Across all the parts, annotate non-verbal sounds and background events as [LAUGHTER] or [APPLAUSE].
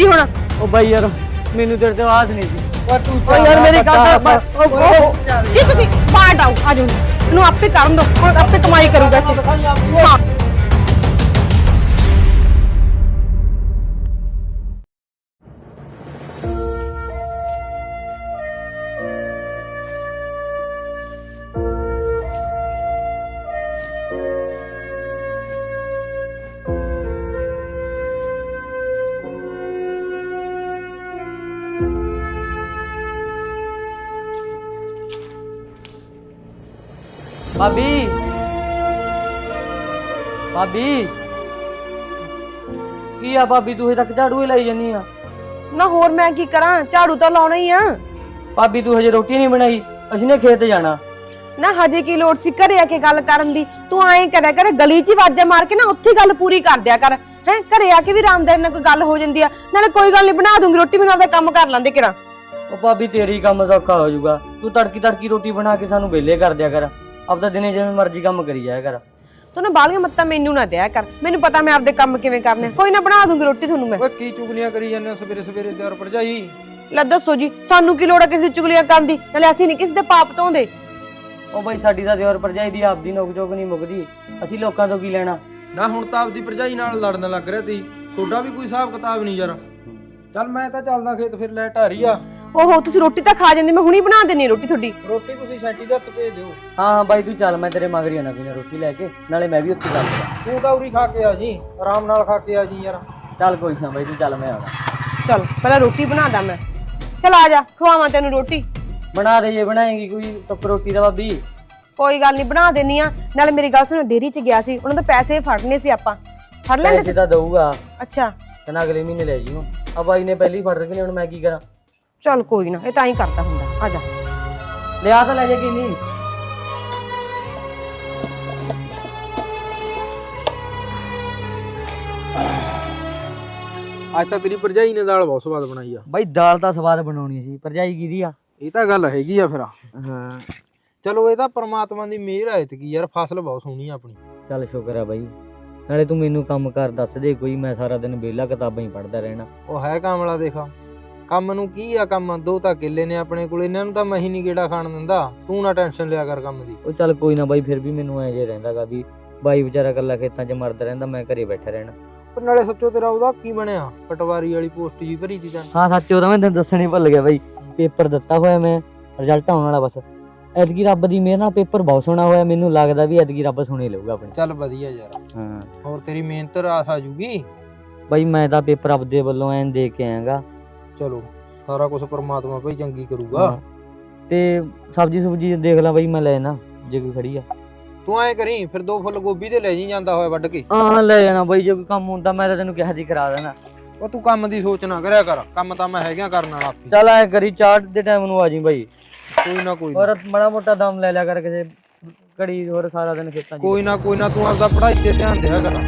ਮਰਜ਼ੀ ਹੁਣ? ਉਹ ਬਾਈ ਯਾਰ ਮੈਨੂੰ ਤੇਰੇ ਤੇ ਆਸ ਨਹੀਂ ਸੀ। ਤੂੰ ਓ ਯਾਰ ਮੇਰੀ ਗੱਲ ਓ ਜੀ ਤੁਸੀਂ ਬਾਹਰ ਆਓ ਆ ਜਾਓ। ਇਹਨੂੰ ਆਪੇ ਕਰਨ ਦੋ ਆਪੇ ਕਮਾਈ ਕਰੂਗਾ ਇੱਥੇ। ਹਾਂ। ਭਾਬੀ। ਭਾਬੀ। ਕੀ ਆ ਭਾਬੀ ਤੂੰ ਹਜੇ ਤੱਕ ਝਾੜੂ ਹੀ ਲਾਈ ਜਾਨੀ ਆ? ਨਾ ਹੋਰ ਮੈਂ ਕੀ ਕਰਾਂ? ਝਾੜੂ ਤਾਂ ਲਾਉਣਾ ਹੀ ਆ। ਭਾਬੀ ਤੂੰ ਹਜੇ ਰੋਟੀ ਨਹੀਂ ਬਣਾਈ। ਅਸੀਂ ਨੇ ਖੇਤ ਜਾਣਾ। ਨਾ ਹਜੇ ਕੀ ਲੋੜ ਸੀ ਘਰੇ ਆ ਕੇ ਗੱਲ ਕਰਨ ਦੀ? ਤੂੰ ਐਂ ਕਰਿਆ ਕਰ ਗਲੀ 'ਚ ਹੀ ਆਵਾਜ਼ਾਂ ਮਾਰ ਕੇ ਨਾ ਉੱਥੇ ਹੀ ਗੱਲ ਪੂਰੀ ਕਰ ਦਿਆ ਕਰ। ਹੈ ਘਰੇ ਆ ਕੇ ਵੀ ਆਰਾਮਦਾਰੀ ਨਾਲ ਕੋਈ ਗੱਲ ਹੋ ਜਾਂਦੀ ਆ। ਨਾਲੇ ਕੋਈ ਗੱਲ ਨਹੀਂ ਬਣਾ ਦੂੰਗੀ ਰੋਟੀ ਮੈਨੂੰ ਆਪਦਾ ਕੰਮ ਕਰ ਲੈਂਦੇ ਕਿਰਾਂ ਉਹ ਭਾਬੀ ਤੇਰੀ ਕੰਮ ਸੌਖਾ ਹੋ ਜਾਊਗਾ। ਤੂੰ ਤੜਕੀ ਤੜਕੀ ਰੋਟੀ ਬਣਾ ਕੇ ਸਾਨੂੰ ਵਿਹਲੇ ਕਰ ਦਿਆ ਕਰ। ਆਪਦਾ ਦਿਨੇ ਜਿਵੇਂ ਮਰਜ਼ੀ ਕੰਮ ਕਰੀ ਜਾਇਆ ਕਰ। ਤੂੰ ਨਾ ਬਾਲੀਆਂ ਮੱਤਾਂ ਮੈਨੂੰ ਨਾ ਦਿਆ ਕਰ। ਮੈਨੂੰ ਪਤਾ ਮੈਂ ਆਪਦੇ ਕੰਮ ਕਿਵੇਂ ਕਰਨੇ ਆ। ਕੋਈ ਨਾ ਬਣਾ ਦੂੰਗੀ ਰੋਟੀ ਤੁਹਾਨੂੰ ਮੈਂ। ਓਏ ਕੀ ਚੁਗਲੀਆਂ ਕਰੀ ਜਾਂਦੇ ਹੋ ਸਵੇਰੇ ਸਵੇਰੇ ਦਿਓਰ ਭਰਜਾਈ? ਲੈ ਦੱਸੋ ਜੀ ਸਾਨੂੰ ਕੀ ਲੋੜ ਆ ਕਿਸੇ ਦੀ ਚੁਗਲੀਆਂ ਕਰਨ ਦੀ? ਨਾਲੇ ਅਸੀਂ ਨਹੀਂ ਕਿਸੇ ਦੇ ਪਾਪ ਧੋਂਦੇ। ਉਹ ਬਾਈ ਸਾਡੀ ਤਾਂ ਦਿਓਰ ਭਰਜਾਈ ਦੀ ਆਪਦੀ ਨੋਕ ਜੋਕ ਨਹੀਂ ਮੁੱਕਦੀ। ਅਸੀਂ ਲੋਕਾਂ ਤੋਂ ਕੀ ਲੈਣਾ? ਨਾ ਹੁਣ ਤਾਂ ਆਪਦੀ ਭਰਜਾਈ ਨਾਲ ਲੜਨ ਲੱਗ ਰਿਹਾ ਤੀ। ਤੁਹਾਡਾ ਵੀ ਕੋਈ ਹਿਸਾਬ ਕਿਤਾਬ ਨਹੀਂ ਯਾਰ। ਚੱਲ ਮੈਂ ਤਾਂ ਚੱਲਦਾ ਖੇਤ ਫਿਰ ਆ ਰਹੀ ਆ। ਓਹੋ ਤੁਸੀਂ ਰੋਟੀ ਤਾਂ ਖਾ ਜਾਂਦੇ ਮੈਂ ਹੁਣੀ ਬਣਾ ਦੇਣੀ ਰੋਟੀ ਤੁਹਾਡੀ। ਰੋਟੀ ਤੁਸੀਂ ਛਾਟੀ ਦੇ ਹੱਥ ਭੇਜ ਦਿਓ। ਹਾਂ ਹਾਂ ਬਾਈ ਤੂੰ ਚੱਲ ਮੈਂ ਤੇਰੇ ਮਗਰ ਹੀ ਆਣਾ ਕੋਈ ਨਾ ਰੋਟੀ ਲੈ ਕੇ ਨਾਲੇ ਮੈਂ ਵੀ ਉੱਥੇ ਚੱਲਦਾ। ਤੂੰ ਤਾਂ ਉਰੀ ਖਾ ਕੇ ਆ ਜੀ ਆਰਾਮ ਨਾਲ ਖਾ ਕੇ ਆ ਜੀ ਯਾਰ। ਚੱਲ ਕੋਈ ਨਾ ਬਾਈ ਤੂੰ ਚੱਲ ਮੈਂ ਆਉਣਾ। ਚਲ ਪਹਿਲਾਂ ਰੋਟੀ ਬਣਾਦਾ ਮੈਂ। ਚਲ ਆ ਜਾ ਖਵਾਵਾਂ ਤੈਨੂੰ ਰੋਟੀ। ਬਣਾ ਦੇ ਜੇ ਬਣਾਏਗੀ ਕੋਈ ਟੁੱਕ ਰੋਟੀ ਦਾ ਭਾਬੀ ਕੋਈ ਗੱਲ ਨਹੀਂ ਬਣਾ ਦੇਣੀ ਆ ਨਾਲੇ ਮੇਰੀ ਗੱਲ ਸੁਣ ਡੇਰੀ 'ਚ ਗਿਆ ਸੀ ਉਹਨਾਂ ਦੇ ਪੈਸੇ ਫੜਨੇ ਸੀ ਆਪਾਂ। ਫੜ ਲੈਂਦੇ ਪੈਸੇ ਤਾਂ ਦਊਗਾ। ਅੱਛਾ। ਕਹਿੰਦਾ ਅਗਲੇ ਮਹੀਨੇ ਲੈ ਜੀ। ਆ ਬਾਈ ਨੇ ਪਹਿਲੀ ਫੜ ਰੱਖੀ ਹੁਣ ਮੈਂ ਕੀ ਕਰਾਂ? ਚਲ ਕੋਈ ਨਾ ਇਹ ਤਾਂ ਹੀ ਕਰਦਾ ਹੁੰਦਾ। ਆ ਜਾ। ਲਿਆ ਤਾਂ ਲੈ ਜੇ ਕੀ ਨਹੀਂ ਅੱਜ ਤਾਂ ਤੇਰੀ ਭਰਜਾਈ ਨੇ ਦਾਲ ਬਹੁਤ ਸਵਾਦ ਬਣਾਈ ਆ। ਬਾਈ ਦਾਲ ਤਾਂ ਸਵਾਦ ਬਣਾਉਣੀ ਸੀ। ਭਰਜਾਈ ਕਿਹਦੀ ਆ? ਇਹ ਤਾਂ ਗੱਲ ਹੈਗੀ ਆ ਫਿਰ। ਹਾਂ। ਚਲੋ ਇਹ ਤਾਂ ਪ੍ਰਮਾਤਮਾ ਦੀ ਮਿਹਰ ਹੈ ਇਤਕੀ ਯਾਰ ਫਸਲ ਬਹੁਤ ਸੋਹਣੀ ਆ ਆਪਣੀ। ਚੱਲ ਸ਼ੁਕਰ ਆ ਬਾਈ। ਨਾਲੇ ਤੂੰ ਮੈਨੂੰ ਕੰਮ ਕਰ ਦੱਸ ਦੇ ਕੋਈ ਮੈਂ ਸਾਰਾ ਦਿਨ ਵਿਹਲਾ ਕਿਤਾਬਾਂ ਹੀ ਪੜ੍ਹਦਾ ਰਹਿਣਾ। ਉਹ ਹੈ ਕਾਮਲਾ ਦੇਖਾ। ਕੰਮ ਨੂੰ ਕੀ ਆ ਕੰਮ? ਦੋ ਤਾਂ ਕਿੱਲੇ ਨੇ ਆਪਣੇ ਕੋਲ ਇਹਨਾਂ ਨੂੰ ਤਾਂ ਮੈਂ ਹੀ ਨਹੀਂ ਗੇੜਾ ਖਾਣ ਦਿੰਦਾ। ਤੂੰ ਨਾ ਟੈਨਸ਼ਨ ਲਿਆ ਕਰ ਕੰਮ ਦੀ। ਉਹ ਚੱਲ ਕੋਈ ਨਾ ਬਾਈ ਫਿਰ ਵੀ ਮੈਨੂੰ ਐ ਜੇ ਰਹਿੰਦਾਗਾ ਵੀ ਬਾਈ ਵਿਚਾਰਾ ਇਕੱਲਾ ਖੇਤਾਂ 'ਚ ਮਰਦਾ ਰਹਿੰਦਾ ਮੈਂ ਘਰੇ ਬੈਠਾ ਰਹਿਣਾ। ਪਰ ਨਾਲੇ ਸੱਚੋ ਤੇਰਾ ਉਹਦਾ ਕੀ ਬਣਿਆ? ਪਟਵਾਰੀ ਵਾਲੀ ਪੋਸਟ ਜੀ ਭਰੀ ਤੀ ਤਾਂ। ਹਾਂ ਸੱਚ ਉਹਦਾ ਮੈਂ ਤੈਨੂੰ ਦੱਸਣੀ ਭੁੱਲ ਗਿਆ ਬਾਈ ਪੇਪਰ ਦਿੱਤਾ ਹੋਇਆ ਮੈਂ ਰਿਜ਼ਲਟ ਆਉਣ ਵਾਲਾ ਬਸ। ਐਤਕੀ ਰੱਬ ਦੀ ਮਿਹਰ ਨਾਲ ਪੇਪਰ ਬਹੁਤ ਸੋਹਣਾ ਹੋਇਆ ਮੈਨੂੰ ਲੱਗਦਾ ਵੀ ਐਤਕੀ ਰੱਬ ਸੁਣੇ ਲਊਗਾ ਆਪਣੇ। ਚੱਲ ਵਧੀਆ ਯਾਰ। ਹਾਂ। ਹੋਰ ਤੇਰੀ ਮਿਹਨਤ ਰਾਸ ਆ ਜੂਗੀ? ਬਾਈ ਮੈਂ ਤਾਂ ਪੇਪਰ ਆਪਦੇ ਵੱਲੋਂ ਐਨ ਦੇ ਕੇ ਆਇਆਗਾ। ਚਲੋ ਸਾਰਾ ਕੁਝ ਪ੍ਰਮਾਤਮਾ ਭਾਈ ਚੰਗੀ ਕਰੂਗਾ। ਤੇ ਸਬਜੀ ਸੁਬਜੀ ਦੇਖ ਲਾ ਬਾਈ ਮੈਂ ਲੈ ਨਾ ਜੇ ਕੋਈ ਖੜੀ ਆ। ਤੂੰ ਐ ਕਰੀ ਫਿਰ ਦੋ ਫੁੱਲ ਗੋਭੀ ਦੇ ਲੈ ਜੀ ਜਾਂਦਾ ਹੋਇਆ ਵੱਢ ਕੇ। ਹਾਂ ਲੈ ਜਾਣਾ ਬਾਈ ਜੇ ਕੋਈ ਕੰਮ ਹੁੰਦਾ ਮੈਂ ਤਾਂ ਤੈਨੂੰ ਕਿਹਾ ਸੀ ਕਰਾ ਦੇਣਾ। ਉਹ ਤੂੰ ਕੰਮ ਦੀ ਸੋਚ ਨਾ ਕਰਿਆ ਕਰ ਕੰਮ ਤਾਂ ਮੈਂ ਹੈਗਾ ਕਰਨ ਵਾਲਾ ਆਪੀ। ਚੱਲ ਐ ਕਰੀ ਚਾਰ ਦੇ ਟਾਈਮ ਨੂੰ ਆ ਜੀ ਬਾਈ। ਕੋਈ ਨਾ ਕੋਈ। ਹੋਰ ਮਾੜਾ ਮੋਟਾ ਦਮ ਲੈ ਲਿਆ ਕਰ ਕਿਸੇ ਘੜੀ ਹੋਰ ਸਾਰਾ ਦਿਨ ਖੇਤਾਂ 'ਚ ਕੋਈ ਨਾ ਕੋਈ ਨਾ ਤੂੰ ਆਪਦਾ ਪੜ੍ਹਾਈ ਤੇ ਧਿਆਨ ਦਿਆ ਕਰ।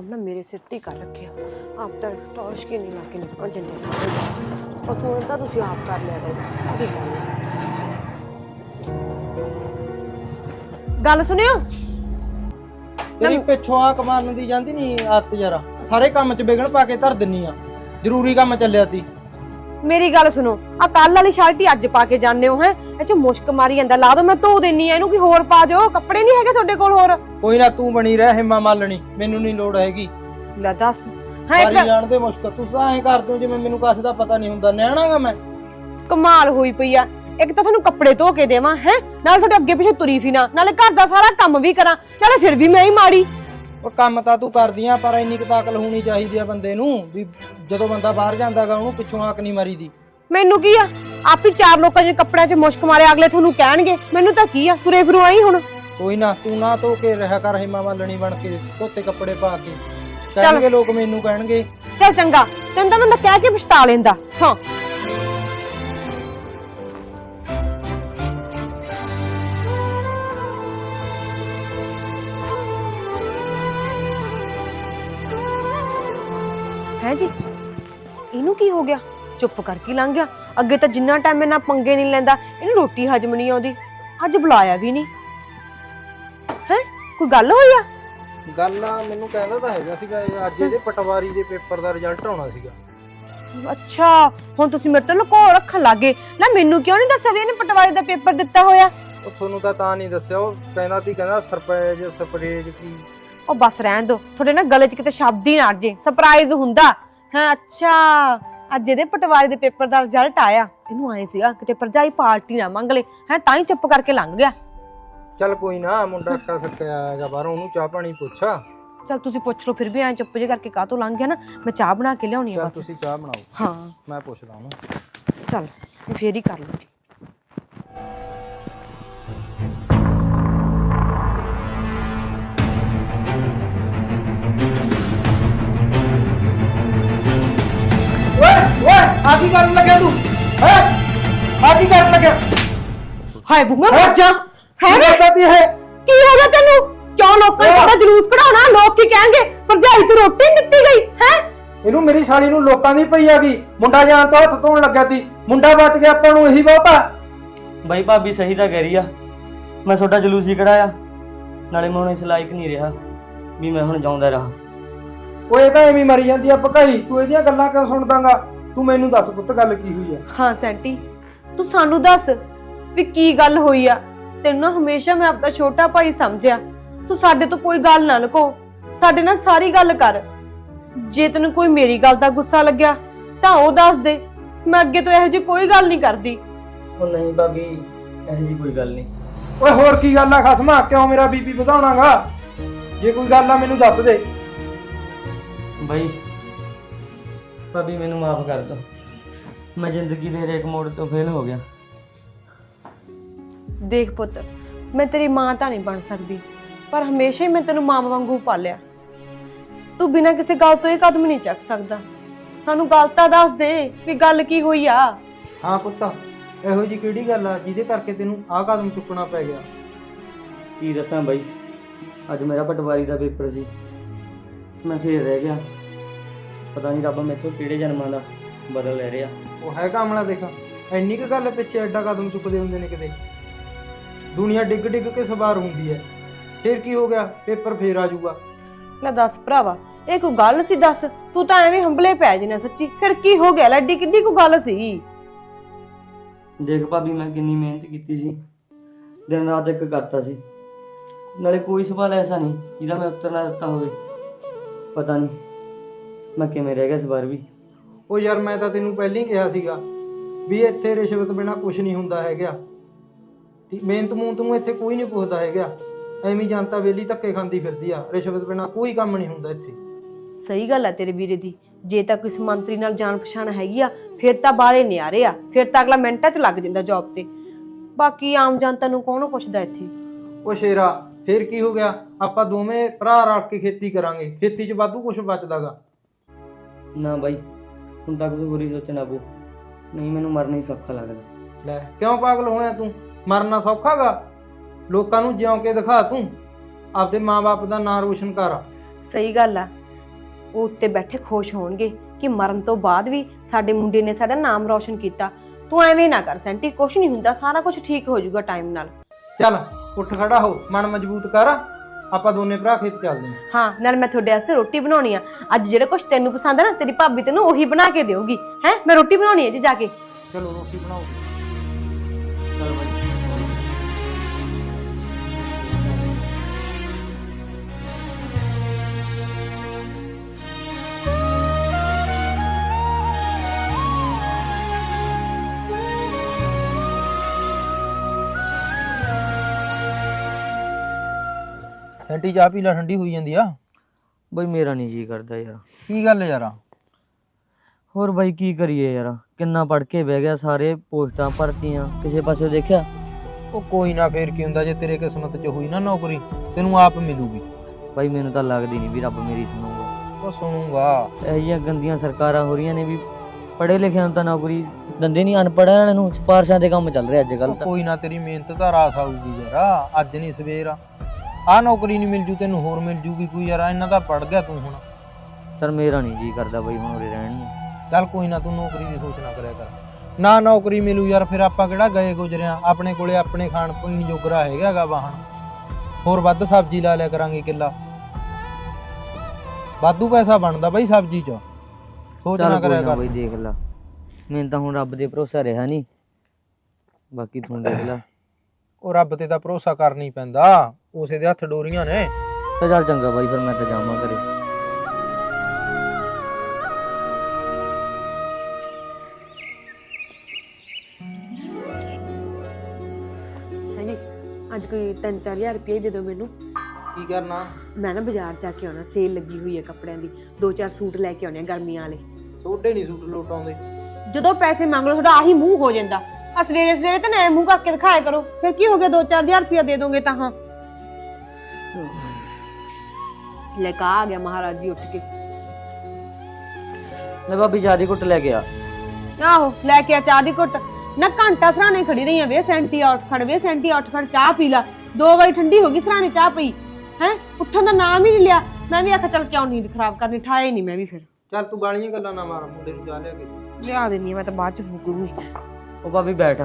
ਕੰਮ ਨਾ ਮੇਰੇ ਸਿਰ ਤੇ ਹੀ ਕਰ ਰੱਖਿਆ ਆਪ ਤਾਂ ਟੌਰਚ ਕੇ ਨਹੀਂ ਲਾ ਕੇ ਨਿਕਲ ਜਾਂਦੇ ਸਾਰੇ ਉਸ ਨੂੰ ਤਾਂ ਤੁਸੀਂ ਆਪ ਕਰ ਲਿਆ ਕਰੋ ਕੀ ਕਰਨਾ ਗੱਲ ਸੁਣਿਓ ਤੇਰੀ ਪਿੱਛੋਂ ਆ ਕਮਾਨ ਦੀ ਜਾਂਦੀ ਨਹੀਂ ਆਤ ਯਾਰਾ ਸਾਰੇ ਕੰਮ 'ਚ ਵਿਗਣ ਪਾ ਕੇ ਧਰ ਦਿੰਨੀ ਆ ਜ਼ਰੂਰੀ ਕੰਮ ਚੱਲਿਆ ਤੀ ਮੇਰੀ ਗੱਲ ਸੁਣੋ ਆ ਕੱਲ ਵਾਲੀ ਸ਼ਰਟ ਹੀ ਅੱਜ ਪਾ ਕੇ ਜਾਂਦੇ ਹੋ ਹੈ? ਇਹ ਚ ਮੁਸ਼ਕ ਮਾਰੀ ਜਾਂਦਾ ਲਾ ਦੋ ਮੈਂ ਧੋ ਦੇਣੀ ਆ ਇਹਨੂੰ ਕੀ ਹੋਰ ਪਾ ਦਿਓ ਕੱਪੜੇ ਨਹੀਂ ਹੈਗੇ ਤੁਹਾਡੇ ਕੋਲ ਹੋਰ? ਕੋਈ ਨਾ ਤੂੰ ਬਣੀ ਰਹਿ ਹਿੰਮਾ ਮਾਲਣੀ ਮੈਨੂੰ ਨਹੀਂ ਲੋੜ ਹੈਗੀ। ਲੈ ਦੱਸ। ਹੈ ਮਾਰੀ ਜਾਣ ਦੇ ਮੁਸ਼ਕ ਤੂੰ ਤਾਂ ਐਂ ਕਰ ਦੂੰ ਜਿਵੇਂ ਮੈਨੂੰ ਕਾਸੇ ਦਾ ਪਤਾ ਨਹੀਂ ਹੁੰਦਾ ਨਿਆਣਾਗਾ ਮੈਂ। ਕਮਾਲ ਹੋਈ ਪਈ ਆ। ਇੱਕ ਤਾਂ ਤੁਹਾਨੂੰ ਕੱਪੜੇ ਧੋ ਕੇ ਦੇਵਾਂ ਹੈ? ਨਾਲ ਤੁਹਾਡੇ ਅੱਗੇ ਪਿੱਛੇ ਤੁਰੀ ਫਿਨਾ ਨਾਲੇ ਘਰ ਦਾ ਸਾਰਾ ਕੰਮ ਵੀ ਕਰਾਂ ਨਾਲੇ ਫਿਰ ਵੀ ਮੈਂ ਹੀ ਮਾੜੀ। ਉਹ ਕੰਮ ਤਾਂ ਤੂੰ ਕਰਦੀ ਆ ਪਰ ਇੰਨੀ ਕੁ ਤਾਂ ਅਕਲ ਹੋਣੀ ਚਾਹੀਦੀ ਆ ਬੰਦੇ ਨੂੰ ਵੀ ਜਦੋਂ ਬੰਦਾ ਬਾਹਰ ਜਾਂਦਾਗਾ ਉਹਨੂੰ ਪਿੱਛੋਂ ਆਕ ਨਹੀਂ ਮਾਰੀਦੀ। ਮੈਨੂੰ ਕੀ ਆ? ਆਪ ਹੀ ਚਾਰ ਲੋਕਾਂ ਦੇ ਕੱਪੜਿਆਂ 'ਚ ਮੁਸ਼ਕ ਮਾਰੇ ਅਗਲੇ ਤੁਹਾਨੂੰ ਕਹਿਣਗੇ ਮੈਨੂੰ ਤਾਂ ਕੀ ਆ? ਤੁਰੇ ਫਿਰੂ ਆਈ ਹੁਣ। ਕੋਈ ਨਾ ਤੂੰ ਨਾ ਧੋ ਕੇ ਰਿਹਾ ਕਰ ਹਿੰਮਾ ਮਾਲਣੀ ਬਣ ਕੇ ਧੋਤੇ ਕੱਪੜੇ ਪਾ ਕੇ। ਕਹਿਣਗੇ ਲੋਕ ਮੈਨੂੰ ਕਹਿਣਗੇ। ਚੱਲ ਚੰਗਾ ਤੈਨੂੰ ਤਾਂ ਬੰਦਾ ਕਹਿ ਕੇ ਪਛਤਾ ਲੈਂਦਾ। ਹਾਂ। ਹੈ ਜੀ? ਇਹਨੂੰ ਕੀ ਹੋ ਗਿਆ? ਚੁੱਪ ਕਰਕੇ ਲੰਘ ਗਿਆ। ਅੱਗੇ ਤਾਂ ਜਿੰਨਾ ਟਾਈਮ ਨਾਲ ਪੰਗੇ ਨਹੀਂ ਲੈਂਦਾ ਇਹਨੂੰ ਰੋਟੀ ਹਜਮ ਨਹੀਂ ਆਉਂਦੀ। ਅੱਜ ਬੁਲਾਇਆ ਵੀ ਨਹੀਂ। ਹੈ? ਕੋਈ ਗੱਲ ਹੋਈ ਆ? ਗੱਲ ਆ ਮੈਨੂੰ ਕਹਿੰਦਾ ਤਾਂ ਹੈਗਾ ਸੀਗਾ ਇਹ ਅੱਜ ਇਹਦੇ ਪਟਵਾਰੀ ਦੇ ਪੇਪਰ ਦਾ ਰਿਜ਼ਲਟ ਆਉਣਾ ਸੀਗਾ। ਅੱਛਾ ਹੁਣ ਤੁਸੀਂ ਮੇਰੇ ਤੋਂ ਲੁਕੋ ਰੱਖਣ ਲੱਗੇ ਨਾ ਮੈਨੂੰ ਕਿਉਂ ਨਹੀਂ ਦੱਸਿਆ ਵੀ ਇਹਨੇ ਪਟਵਾਰੀ ਦਾ ਪੇਪਰ ਦਿੱਤਾ ਹੋਇਆ? ਉਹ ਤੁਹਾਨੂੰ ਤਾਂ ਤਾਂ ਨਹੀਂ ਦੱਸਿਆ ਉਹ ਕਹਿੰਦਾ ਸੀ ਕਹਿੰਦਾ ਸਰਪ੍ਰਾਈਜ਼ ਸਰਪ੍ਰੇਜ ਕੀ? ਉਹ ਬਸ ਰਹਿਣ ਦੋ। ਤੁਹਾਡੇ ਨਾ ਗਲੇ 'ਚ ਕਿਤੇ ਸ਼ਬਦ ਹੀ ਨਾ ਅੜ ਜੇ। ਸਰਪ੍ਰਾਈਜ਼ ਹੁੰਦਾ। ਹਾਂ ਅੱਛਾ। ਅੱਜ ਇਹਦੇ ਪਟਵਾਰੀ ਦੇ ਪੇਪਰ ਦਾ ਰਿਜ਼ਲਟ ਆਇਆ। ਇਹਨੂੰ ਆਏ ਸੀਗਾ ਕਿਤੇ ਪਰਜਾਈ ਪਾਰਟੀ ਨਾ ਮੰਗ ਲੇ। ਹੈ ਤਾਂ ਹੀ ਚੁੱਪ ਕਰਕੇ ਲੰਘ ਗਿਆ। ਚੱਲ ਕੋਈ ਨਾ ਮੁੰਡਾ ਅੱਕਾ ਥੱਕਿਆ ਆਏਗਾ ਬਾਹਰੋਂ ਉਹਨੂੰ ਚਾਹ ਪਾਣੀ ਪੁੱਛਾ। ਚਲ ਤੁਸੀਂ ਪੁੱਛ ਲਓ ਫਿਰ ਵੀ ਐ ਚੁੱਪ ਜੇ ਕਰਕੇ ਕਾਹਤੋਂ ਲੰਘ ਗਿਆ ਨਾ। ਮੈਂ ਚਾਹ ਬਣਾ ਕੇ ਲਿਆਉਣੀ ਆ ਚੱਲ ਬਸ। ਤੁਸੀਂ ਚਾਹ ਬਣਾਓ। ਹਾਂ। ਮੈਂ ਪੁੱਛਦਾ ਉਹਨੂੰ। ਚਲ ਫੇਰ ਹੀ ਕਰ ਲੂੰਗੀ ਓਏ ਓਏ ਆ ਕੀ ਕਰਨ ਲੱਗਿਆ ਤੂੰ? ਹੈ? ਆ ਕੀ ਕਰਨ ਲੱਗਿਆ? ਹਾਏ ਬੁੰਗਾ ਹੈਂ? ਮਰ ਜਾ। ਹੈ? ਕਰਦੀ ਹੈ ਕੀ ਹੋ ਗਿਆ ਤੈਨੂੰ? ਕਿਉਂ ਲੋਕਾਂ ਨੇ ਤੁਹਾਡਾ ਜਲੂਸ ਕਢਾਉਣਾ? ਲੋਕ ਕੀ ਕਹਿਣਗੇ? ਭਰਜਾਈ ਤੂੰ ਰੋਟੀ ਨੀ ਦਿੱਤੀ ਗਈ ਹੈ? ਇਹਨੂੰ ਮੇਰੀ ਸਾਲੀ ਨੂੰ ਲੋਕਾਂ ਦੀ ਪਈ ਆ ਗਈ ਮੁੰਡਾ ਜਾਣ ਤੋਂ ਹੱਥ ਧੋਣ ਲੱਗਿਆ ਸੀ। ਮੁੰਡਾ ਬਚ ਗਿਆ ਆਪਾਂ ਨੂੰ ਇਹੀ ਬਹੁਤ। ਆ ਬਾਈ ਭਾਬੀ ਸਹੀ ਤਾਂ ਕਹਿ ਰਹੀ ਆ। ਮੈਂ ਤੁਹਾਡਾ ਜਲੂਸ ਹੀ ਕਢਾਇਆ। ਨਾਲੇ ਮੈਂ ਹੁਣ ਇਸ ਲਾਇਕ ਨਹੀਂ ਰਿਹਾ। ਵੀ ਮੈਂ ਹੁਣ ਜਾਉਂਦਾ ਰਹਾ। ਓਏ ਇਹ ਤਾਂ ਐਵੇਂ ਹੀ ਮਰੀ ਜਾਂਦੀ ਆ ਭਕਾਈ। ਤੂੰ ਇਹਦੀਆਂ ਗੱਲਾਂ ਕਿਉਂ ਸੁਣਦਾਗਾ? ਤੂੰ ਮੈਨੂੰ ਦੱਸ ਪੁੱਤ ਗੱਲ ਕੀ ਹੋਈ ਆ। ਹਾਂ ਸੈਂਟੀ। ਤੂੰ ਸਾਨੂੰ ਦੱਸ ਵੀ ਕੀ ਗੱਲ ਹੋਈ ਆ। ਤੈਨੂੰ ਨਾ ਹਮੇਸ਼ਾ ਮੈਂ ਆਪਣਾ ਛੋਟਾ ਭਾਈ ਸਮਝਿਆ। ਤੂੰ ਸਾਡੇ ਤੋਂ ਕੋਈ ਗੱਲ ਨਾ ਲੁਕੋ। ਸਾਡੇ ਨਾਲ ਸਾਰੀ ਗੱਲ ਕਰ। ਜੇ ਤੈਨੂੰ ਕੋਈ ਮੇਰੀ ਗੱਲ ਦਾ ਗੁੱਸਾ ਲੱਗਿਆ ਤਾਂ ਉਹ ਦੱਸ ਦੇ। ਮੈਂ ਅੱਗੇ ਤੋਂ ਇਹੋ ਜਿਹੀ ਕੋਈ ਗੱਲ ਨਹੀਂ ਕਰਦੀ। ਉਹ ਨਹੀਂ ਭਾਬੀ ਇਹੋ ਜੀ ਕੋਈ ਗੱਲ ਨਹੀਂ। ਓਏ ਹੋਰ ਕੀ ਗੱਲ ਆ ਖਸਮਾ? ਕਿਉਂ ਮੇਰਾ ਬੀਪੀ ਵਧਾਉਣਾਗਾ? ਜੇ ਕੋਈ ਗੱਲ ਆ ਮੈਨੂੰ ਦੱਸ ਦੇ। ਬਾਈ ਭਾਬੀ ਮੈਨੂੰ ਮਾਫ ਕਰ ਦੋ। ਮੈਂ ਜ਼ਿੰਦਗੀ ਦੇ ਹਰੇਕ ਮੋੜ ਤੋਂ ਫੇਲ ਹੋ ਗਿਆ। ਦੇਖ ਪੁੱਤ ਮੈਂ ਤੇਰੀ ਮਾਂ ਤਾਂ ਨਹੀਂ ਬਣ ਸਕਦੀ ਪਰ ਹਮੇਸ਼ਾ ਹੀ ਮੈਂ ਤੈਨੂੰ ਮਾਂ ਵਾਂਗੂ ਪਾਲਿਆ। ਤੂੰ ਬਿਨਾਂ ਕਿਸੇ ਗੱਲ ਤੋਂ ਇਹ ਕਦਮ ਨਹੀਂ ਚੱਕ ਸਕਦਾ। ਸਾਨੂੰ ਗੱਲ ਤਾਂ ਦੱਸ ਦੇ ਵੀ ਗੱਲ ਕੀ ਹੋਈ ਆ। ਹਾਂ ਪੁੱਤ ਇਹੋ ਜੀ ਕਿਹੜੀ ਗੱਲ ਆ ਜਿਹਦੇ ਕਰਕੇ ਤੈਨੂੰ ਆਹ ਕਦਮ ਚੁੱਕਣਾ ਪੈ ਗਿਆ? ਕੀ ਦੱਸਾਂ ਬਾਈ? ਅੱਜ ਮੇਰਾ ਪਟਵਾਰੀ ਦਾ ਪੇਪਰ ਸੀ। ਮੈਂ ਫੇਰ ਰਹਿ ਗਿਆ। ਪਤਾ ਨਹੀਂ ਰੱਬ ਮੈਥੋਂ ਕਿਹੜੇ ਜਨਮਾਂ ਦਾ ਬਦਲ ਲੈ ਰਿਹਾ। ਉਹ ਹੈ ਕਾਮਲਾ ਦੇਖ ਐਨੀ ਕੁ ਗੱਲ ਪਿੱਛੇ ਐਡਾ ਕਦਮ ਚੁੱਕਦੇ ਹੁੰਦੇ ਨੇ ਕਿਤੇ। ਦੁਨੀਆ ਡਿੱਗ ਡਿੱਗ ਕੇ ਸਵਾਰ ਹੁੰਦੀ ਹੈ ਫੇਰ ਕੀ ਹੋ ਗਿਆ? ਪੇਪਰ ਫੇਰ ਆ ਜਾਊਗਾ। ਲੈ ਦੱਸ ਭਰਾਵਾ ਇਹ ਕੋਈ ਗੱਲ ਸੀ ਦੱਸ? ਤੂੰ ਤਾਂ ਐਵੇਂ ਹੰਬਲੇ ਪੈ ਜਿਨਾ ਸੱਚੀ। ਫਿਰ ਕੀ ਹੋ ਗਿਆ? ਲੱਡੀ ਕਿੱਡੀ ਕੋ ਗੱਲ ਸੀ? ਦੇਖ ਭਾਬੀ ਮੈਂ ਕਿੰਨੀ ਮਿਹਨਤ ਕੀਤੀ ਸੀ। ਦਿਨ ਰਾਤ ਇੱਕ ਕਰਤਾ ਸੀ। ਨਾਲੇ ਕੋਈ ਸਵਾਲ ਐਸਾ ਨਹੀਂ ਜਿਹਦਾ ਮੈਂ ਉੱਤਰ ਨਾ ਦਿੱਤਾ ਹੋਵੇ। ਪਤਾ ਨਹੀਂ ਮੈਂ ਕਿਵੇਂ ਰਹਿ ਗਿਆ ਇਸ ਵਾਰ ਵੀ। ਉਹ ਯਾਰ ਮੈਂ ਤਾਂ ਤੈਨੂੰ ਪਹਿਲਾਂ ਹੀ ਕਿਹਾ ਸੀਗਾ ਵੀ ਇੱਥੇ ਰਿਸ਼ਵਤ ਬਿਨਾ ਕੁਝ ਨਹੀਂ ਹੁੰਦਾ ਹੈਗਾ। ਠੀਕ ਮਿਹਨਤ ਮੂਹਨਤ ਨੂੰ ਇੱਥੇ ਕੋਈ ਨਹੀਂ ਪੁੱਛਦਾ ਹੈਗਾ। ਐਵੇਂ ਜਨਤਾ ਵੇਲੀ ਧੱਕੇ ਖਾਂਦੀ ਫਿਰਦੀ ਆ ਰਿਸ਼ਵਤ ਬਿਨਾ ਕੋਈ ਕੰਮ ਨਹੀਂ ਹੁੰਦਾ ਇੱਥੇ। ਸਹੀ ਗੱਲ ਆ ਤੇਰੇ ਵੀਰੇ ਦੀ। ਜੇ ਤਾਂ ਕਿਸੇ ਮੰਤਰੀ ਨਾਲ ਜਾਣ ਪਛਾਣ ਹੈਗੀ ਆ ਫਿਰ ਤਾਂ ਬਾਹਰੇ ਨਿਆਰੇ ਆ। ਫਿਰ ਤਾਂ ਅਗਲਾ ਮਿੰਟਾਂ 'ਚ ਲੱਗ ਜਾਂਦਾ ਜੌਬ ਤੇ। ਬਾਕੀ ਆਮ ਜਨਤਾ ਨੂੰ ਕੌਣ ਪੁੱਛਦਾ ਇੱਥੇ? ਉਹ ਸ਼ੇਰਾ ਫੇਰ ਕੀ ਹੋ ਗਿਆ? ਆਪਾਂ ਦੋਵੇਂ ਭਰਾ ਰਲ ਕੇ ਖੇਤੀ ਕਰਾਂਗੇ। ਖੇਤੀ 'ਚ ਵਾਧੂ ਕੁਝ ਬਚਦਾਗਾ। ਨਾ ਬਾਈ ਹੁਣ ਤੱਕ ਕੁਝ ਬੁਰੀ ਸੋਚਣਾ ਪਊ। ਨਹੀਂ ਮੈਨੂੰ ਮਰਨਾ ਹੀ ਸੌਖਾ ਲੱਗਦਾ। ਲੈ ਕਿਉਂ ਪਾਗਲ ਹੋਇਆ ਤੂੰ? ਮਰਨਾ ਸੌਖਾਗਾ? ਲੋਕਾਂ ਨੂੰ ਜਿਉਂ ਕੇ ਦਿਖਾ ਤੂੰ। ਆਪਦੇ ਮਾਪੇ ਦਾ ਨਾਂ ਰੋਸ਼ਨ ਕਰ। ਸਹੀ ਗੱਲ ਆ। ਉਹ ਉੱਤੇ ਬੈਠੇ ਖੁਸ਼ ਹੋਣਗੇ ਕਿ ਮਰਨ ਤੋਂ ਬਾਅਦ ਵੀ ਸਾਡੇ ਮੁੰਡੇ ਨੇ ਸਾਡਾ ਨਾਮ ਰੌਸ਼ਨ ਕੀਤਾ। ਤੂੰ ਐਵੇਂ ਨਾ ਕਰ ਸੈਂਟੀ। ਕੁਛ ਨਹੀਂ ਹੁੰਦਾ ਸਾਰਾ ਕੁਝ ਠੀਕ ਹੋ ਜਾਊਗਾ ਟਾਈਮ ਨਾਲ। ਚੱਲ ਉੱਠ ਖੜਾ ਹੋ ਮਨ ਮਜ਼ਬੂਤ ਕਰ ਆਪਾਂ ਦੋਨੇ ਭਰਾ ਖੇਤ ਚੱਲਦੇ ਹਾਂ। ਹਾਂ ਨਾਲ ਮੈਂ ਤੁਹਾਡੇ ਵਾਸਤੇ ਰੋਟੀ ਬਣਾਉਣੀ ਆ। ਅੱਜ ਜਿਹੜਾ ਕੁਝ ਤੈਨੂੰ ਪਸੰਦ ਆ ਨਾ ਤੇਰੀ ਭਾਬੀ ਤੈਨੂੰ ਉਹੀ ਬਣਾ ਕੇ ਦੇਊਗੀ। ਹੈ ਮੈਂ ਰੋਟੀ ਬਣਾਉਣੀ ਹੈ ਜੀ ਜਾ ਕੇ। ਚਲੋ ਰੋਟੀ ਬਣਾਓ। ਚਲ ਬਾਈ। ਸੈਂਟੀ ਚਾਹ ਪੀ ਲੈ ਠੰਡੀ ਹੋਈ ਜਾਂਦੀ ਆ। ਬਾਈ ਮੇਰਾ ਨਹੀਂ ਜੀ ਕਰਦਾ ਯਾਰ। ਕੀ ਗੱਲ ਯਾਰ? ਹੋਰ ਬਾਈ ਕੀ ਕਰੀਏ ਯਾਰ? ਕਿੰਨਾ ਪੜ ਕੇ ਬਹਿ ਗਿਆ ਸਾਰੇ ਪੋਸਟਾਂ ਭਰਤੀਆਂ ਕਿਸੇ ਪਾਸੇ ਦੇਖਿਆ? ਉਹ ਕੋਈ ਨਾ ਫੇਰ ਕੀ ਹੁੰਦਾ ਜੇ ਤੇਰੇ ਕਿਸਮਤ 'ਚ ਹੋਈ ਨਾ ਨੌਕਰੀ ਤੈਨੂੰ ਆਪ ਮਿਲੂਗੀ। ਬਾਈ ਮੈਨੂੰ ਤਾਂ ਲੱਗਦੀ ਨਹੀਂ ਵੀ ਰੱਬ ਮੇਰੀ ਸੁਣੂਗਾ। ਉਹ ਸੁਣੂਗਾ। ਇਹੋ ਜਿਹੀਆਂ ਗੰਦੀਆਂ ਸਰਕਾਰਾਂ ਹੋ ਰਹੀਆਂ ਨੇ ਵੀ ਪੜ੍ਹੇ ਲਿਖਿਆਂ ਨੂੰ ਤਾਂ ਨੌਕਰੀ ਦਿੰਦੇ ਨਹੀਂ ਅਨਪੜ੍ਹਾਂ ਨੂੰ ਸਿਫਾਰਸ਼ਾਂ ਦੇ ਕੰਮ ਚੱਲ ਰਿਹਾ ਅੱਜ ਕੱਲ ਤਾਂ। ਕੋਈ ਨਾ ਤੇਰੀ ਮਿਹਨਤ ਦਾ ਰਾਸ ਆਊਗੀ ਯਾਰ। ਅੱਜ ਨਹੀਂ ਸਵੇਰ ਆ। ਨੌਕਰੀ ਨਹੀਂ ਮਿਲ ਜੂ ਤੈਨੂੰ ਹੋਰ ਮਿਲ ਜੂਗੀ ਕੋਈ ਯਾਰ ਇੰਨਾ ਤਾਂ ਪੜ ਗਿਆ ਤੂੰ ਹੁਣ। ਸਰ ਮੇਰਾ ਨਹੀਂ ਜੀ ਕਰਦਾ ਬਾਈ ਹੁਣ ਉਰੇ ਰਹਿਣ ਨੂੰ। ਚੱਲ ਕੋਈ ਨਾ ਤੂੰ ਨੌਕਰੀ ਦੀ ਸੋਚ ਨਾ ਕਰਿਆ ਕਰ। ਨਾ ਨੌਕਰੀ ਮਿਲੂ ਯਾਰ ਫਿਰ ਆਪਾਂ ਕਿਹੜਾ ਗਏ ਗੁਜਰਿਆ? ਆਪਣੇ ਕੋਲੇ ਆਪਣੇ ਖਾਣ ਪੀਣ ਜੋਗਰਾ ਹੈਗਾਗਾ ਵਾਹਣ। ਹੋਰ ਵੱਧ ਸਬਜ਼ੀ ਲਾ ਲਿਆ ਕਰਾਂਗੇ ਕਿੱਲਾ। ਵਾਧੂ ਪੈਸਾ ਬਣਦਾ ਬਾਈ ਸਬਜ਼ੀ 'ਚ। ਸੋਚ ਨਾ ਕਰਿਆ ਨਾ ਕਰ। ਬਈ ਦੇਖ ਲਾ। ਮੈਨੂੰ ਤਾਂ ਹੁਣ ਰੱਬ ਦੇ ਭਰੋਸਾ ਰਿਹਾ ਨਹੀਂ ਬਾਕੀ ਤੂੰ ਦੇਖ ਲਾ। ਉਹ ਰੱਬ ਤੇ ਤਾਂ ਭਰੋਸਾ ਕਰਨੀ ਪੈਂਦਾ। ਉਸੇ ਦੇ ਹੱਥ ਡੋਰੀਆਂ ਨੇ। ਤਾਂ ਚੱਲ ਚੰਗਾ ਬਾਈ ਫਿਰ ਮੈਂ ਤਾਂ ਜਾਵਾਂ ਘਰੇ। ਹਾਂਜੀ ਅੱਜ ਕੋਈ 3-4000 ਰੁਪਏ ਦੇ ਦਿਓ ਮੈਨੂੰ। ਕੀ ਕਰਨਾ? ਮੈਂ ਨਾ ਬਾਜ਼ਾਰ ਜਾ ਕੇ ਆਉਣਾ ਸੇਲ ਲੱਗੀ ਹੋਈ ਹੈ ਕੱਪੜਿਆਂ ਦੀ। ਦੋ ਚਾਰ ਸੂਟ ਲੈ ਕੇ ਆਉਣੇ ਆ ਗਰਮੀਆਂ ਵਾਲੇ। ਸੋਡੇ ਨਹੀਂ ਸੂਟ ਲੋਟਾਉਂਦੇ। ਜਦੋਂ ਪੈਸੇ ਮੰਗ ਲਓ ਤੁਹਾਡਾ ਆਹੀ ਮੂੰਹ ਹੋ ਜਾਂਦਾ। ਆ ਸਵੇਰੇ ਸਵੇਰੇ ਤਾਂ ਨਾ ਐਂ ਮੂੰਹ ਕਰਕੇ ਦਿਖਾਇਆ ਕਰੋ। ਫਿਰ ਕੀ ਹੋ ਗਿਆ 2-4000 ਰੁਪਏ ਦੇ ਦੋਗੇ ਤਾਂ ਹਾਂ। ਲੈ ਕਾ ਆ ਗਿਆ ਮਹਾਰਾਜ ਜੀ ਉੱਠ ਕੇ ਲੈ ਭਾਬੀ ਜਿਆਦੀ ਕੁੱਟ ਲੈ ਗਿਆ ਆਹੋ ਲੈ ਕੇ ਆ ਚਾਹ ਦੀ ਘੁੱਟ ਨਾ ਘੰਟਾ ਸਰਾਣੇ ਖੜੀ ਰਹੀ ਆ ਵੇ ਸੈਂਟੀ ਆਊਟ ਖੜ ਵੇ ਸੈਂਟੀ ਆਊਟ ਖੜ ਚਾਹ ਪੀ ਲਾ ਦੋ ਵਾਰੀ ਠੰਡੀ ਹੋ ਗਈ ਸਰਾਣੇ ਚਾਹ ਪਈ ਹੈ ਉੱਠਣ ਦਾ ਨਾਮ ਹੀ ਨਹੀਂ ਲਿਆ ਮੈਂ ਵੀ ਆਖਿਆ ਚੱਲ ਕਿਉਂ ਨੀਂਦ ਖਰਾਬ ਕਰਨੀ ਠਾਇਆ ਹੀ ਨਹੀਂ ਮੈਂ ਵੀ ਫਿਰ ਚੱਲ ਤੂੰ ਬਾਲੀਆਂ ਗੱਲਾਂ ਨਾ ਮਾਰ ਮੁੰਡੇ ਨੂੰ ਜਾ ਲਿਆ ਕੇ ਲਿਆ ਦੇਣੀ ਮੈਂ ਤਾਂ ਬਾਅਦ ਚ ਫੂਕੂਗੀ ਉਹ ਭਾਬੀ ਬੈਠ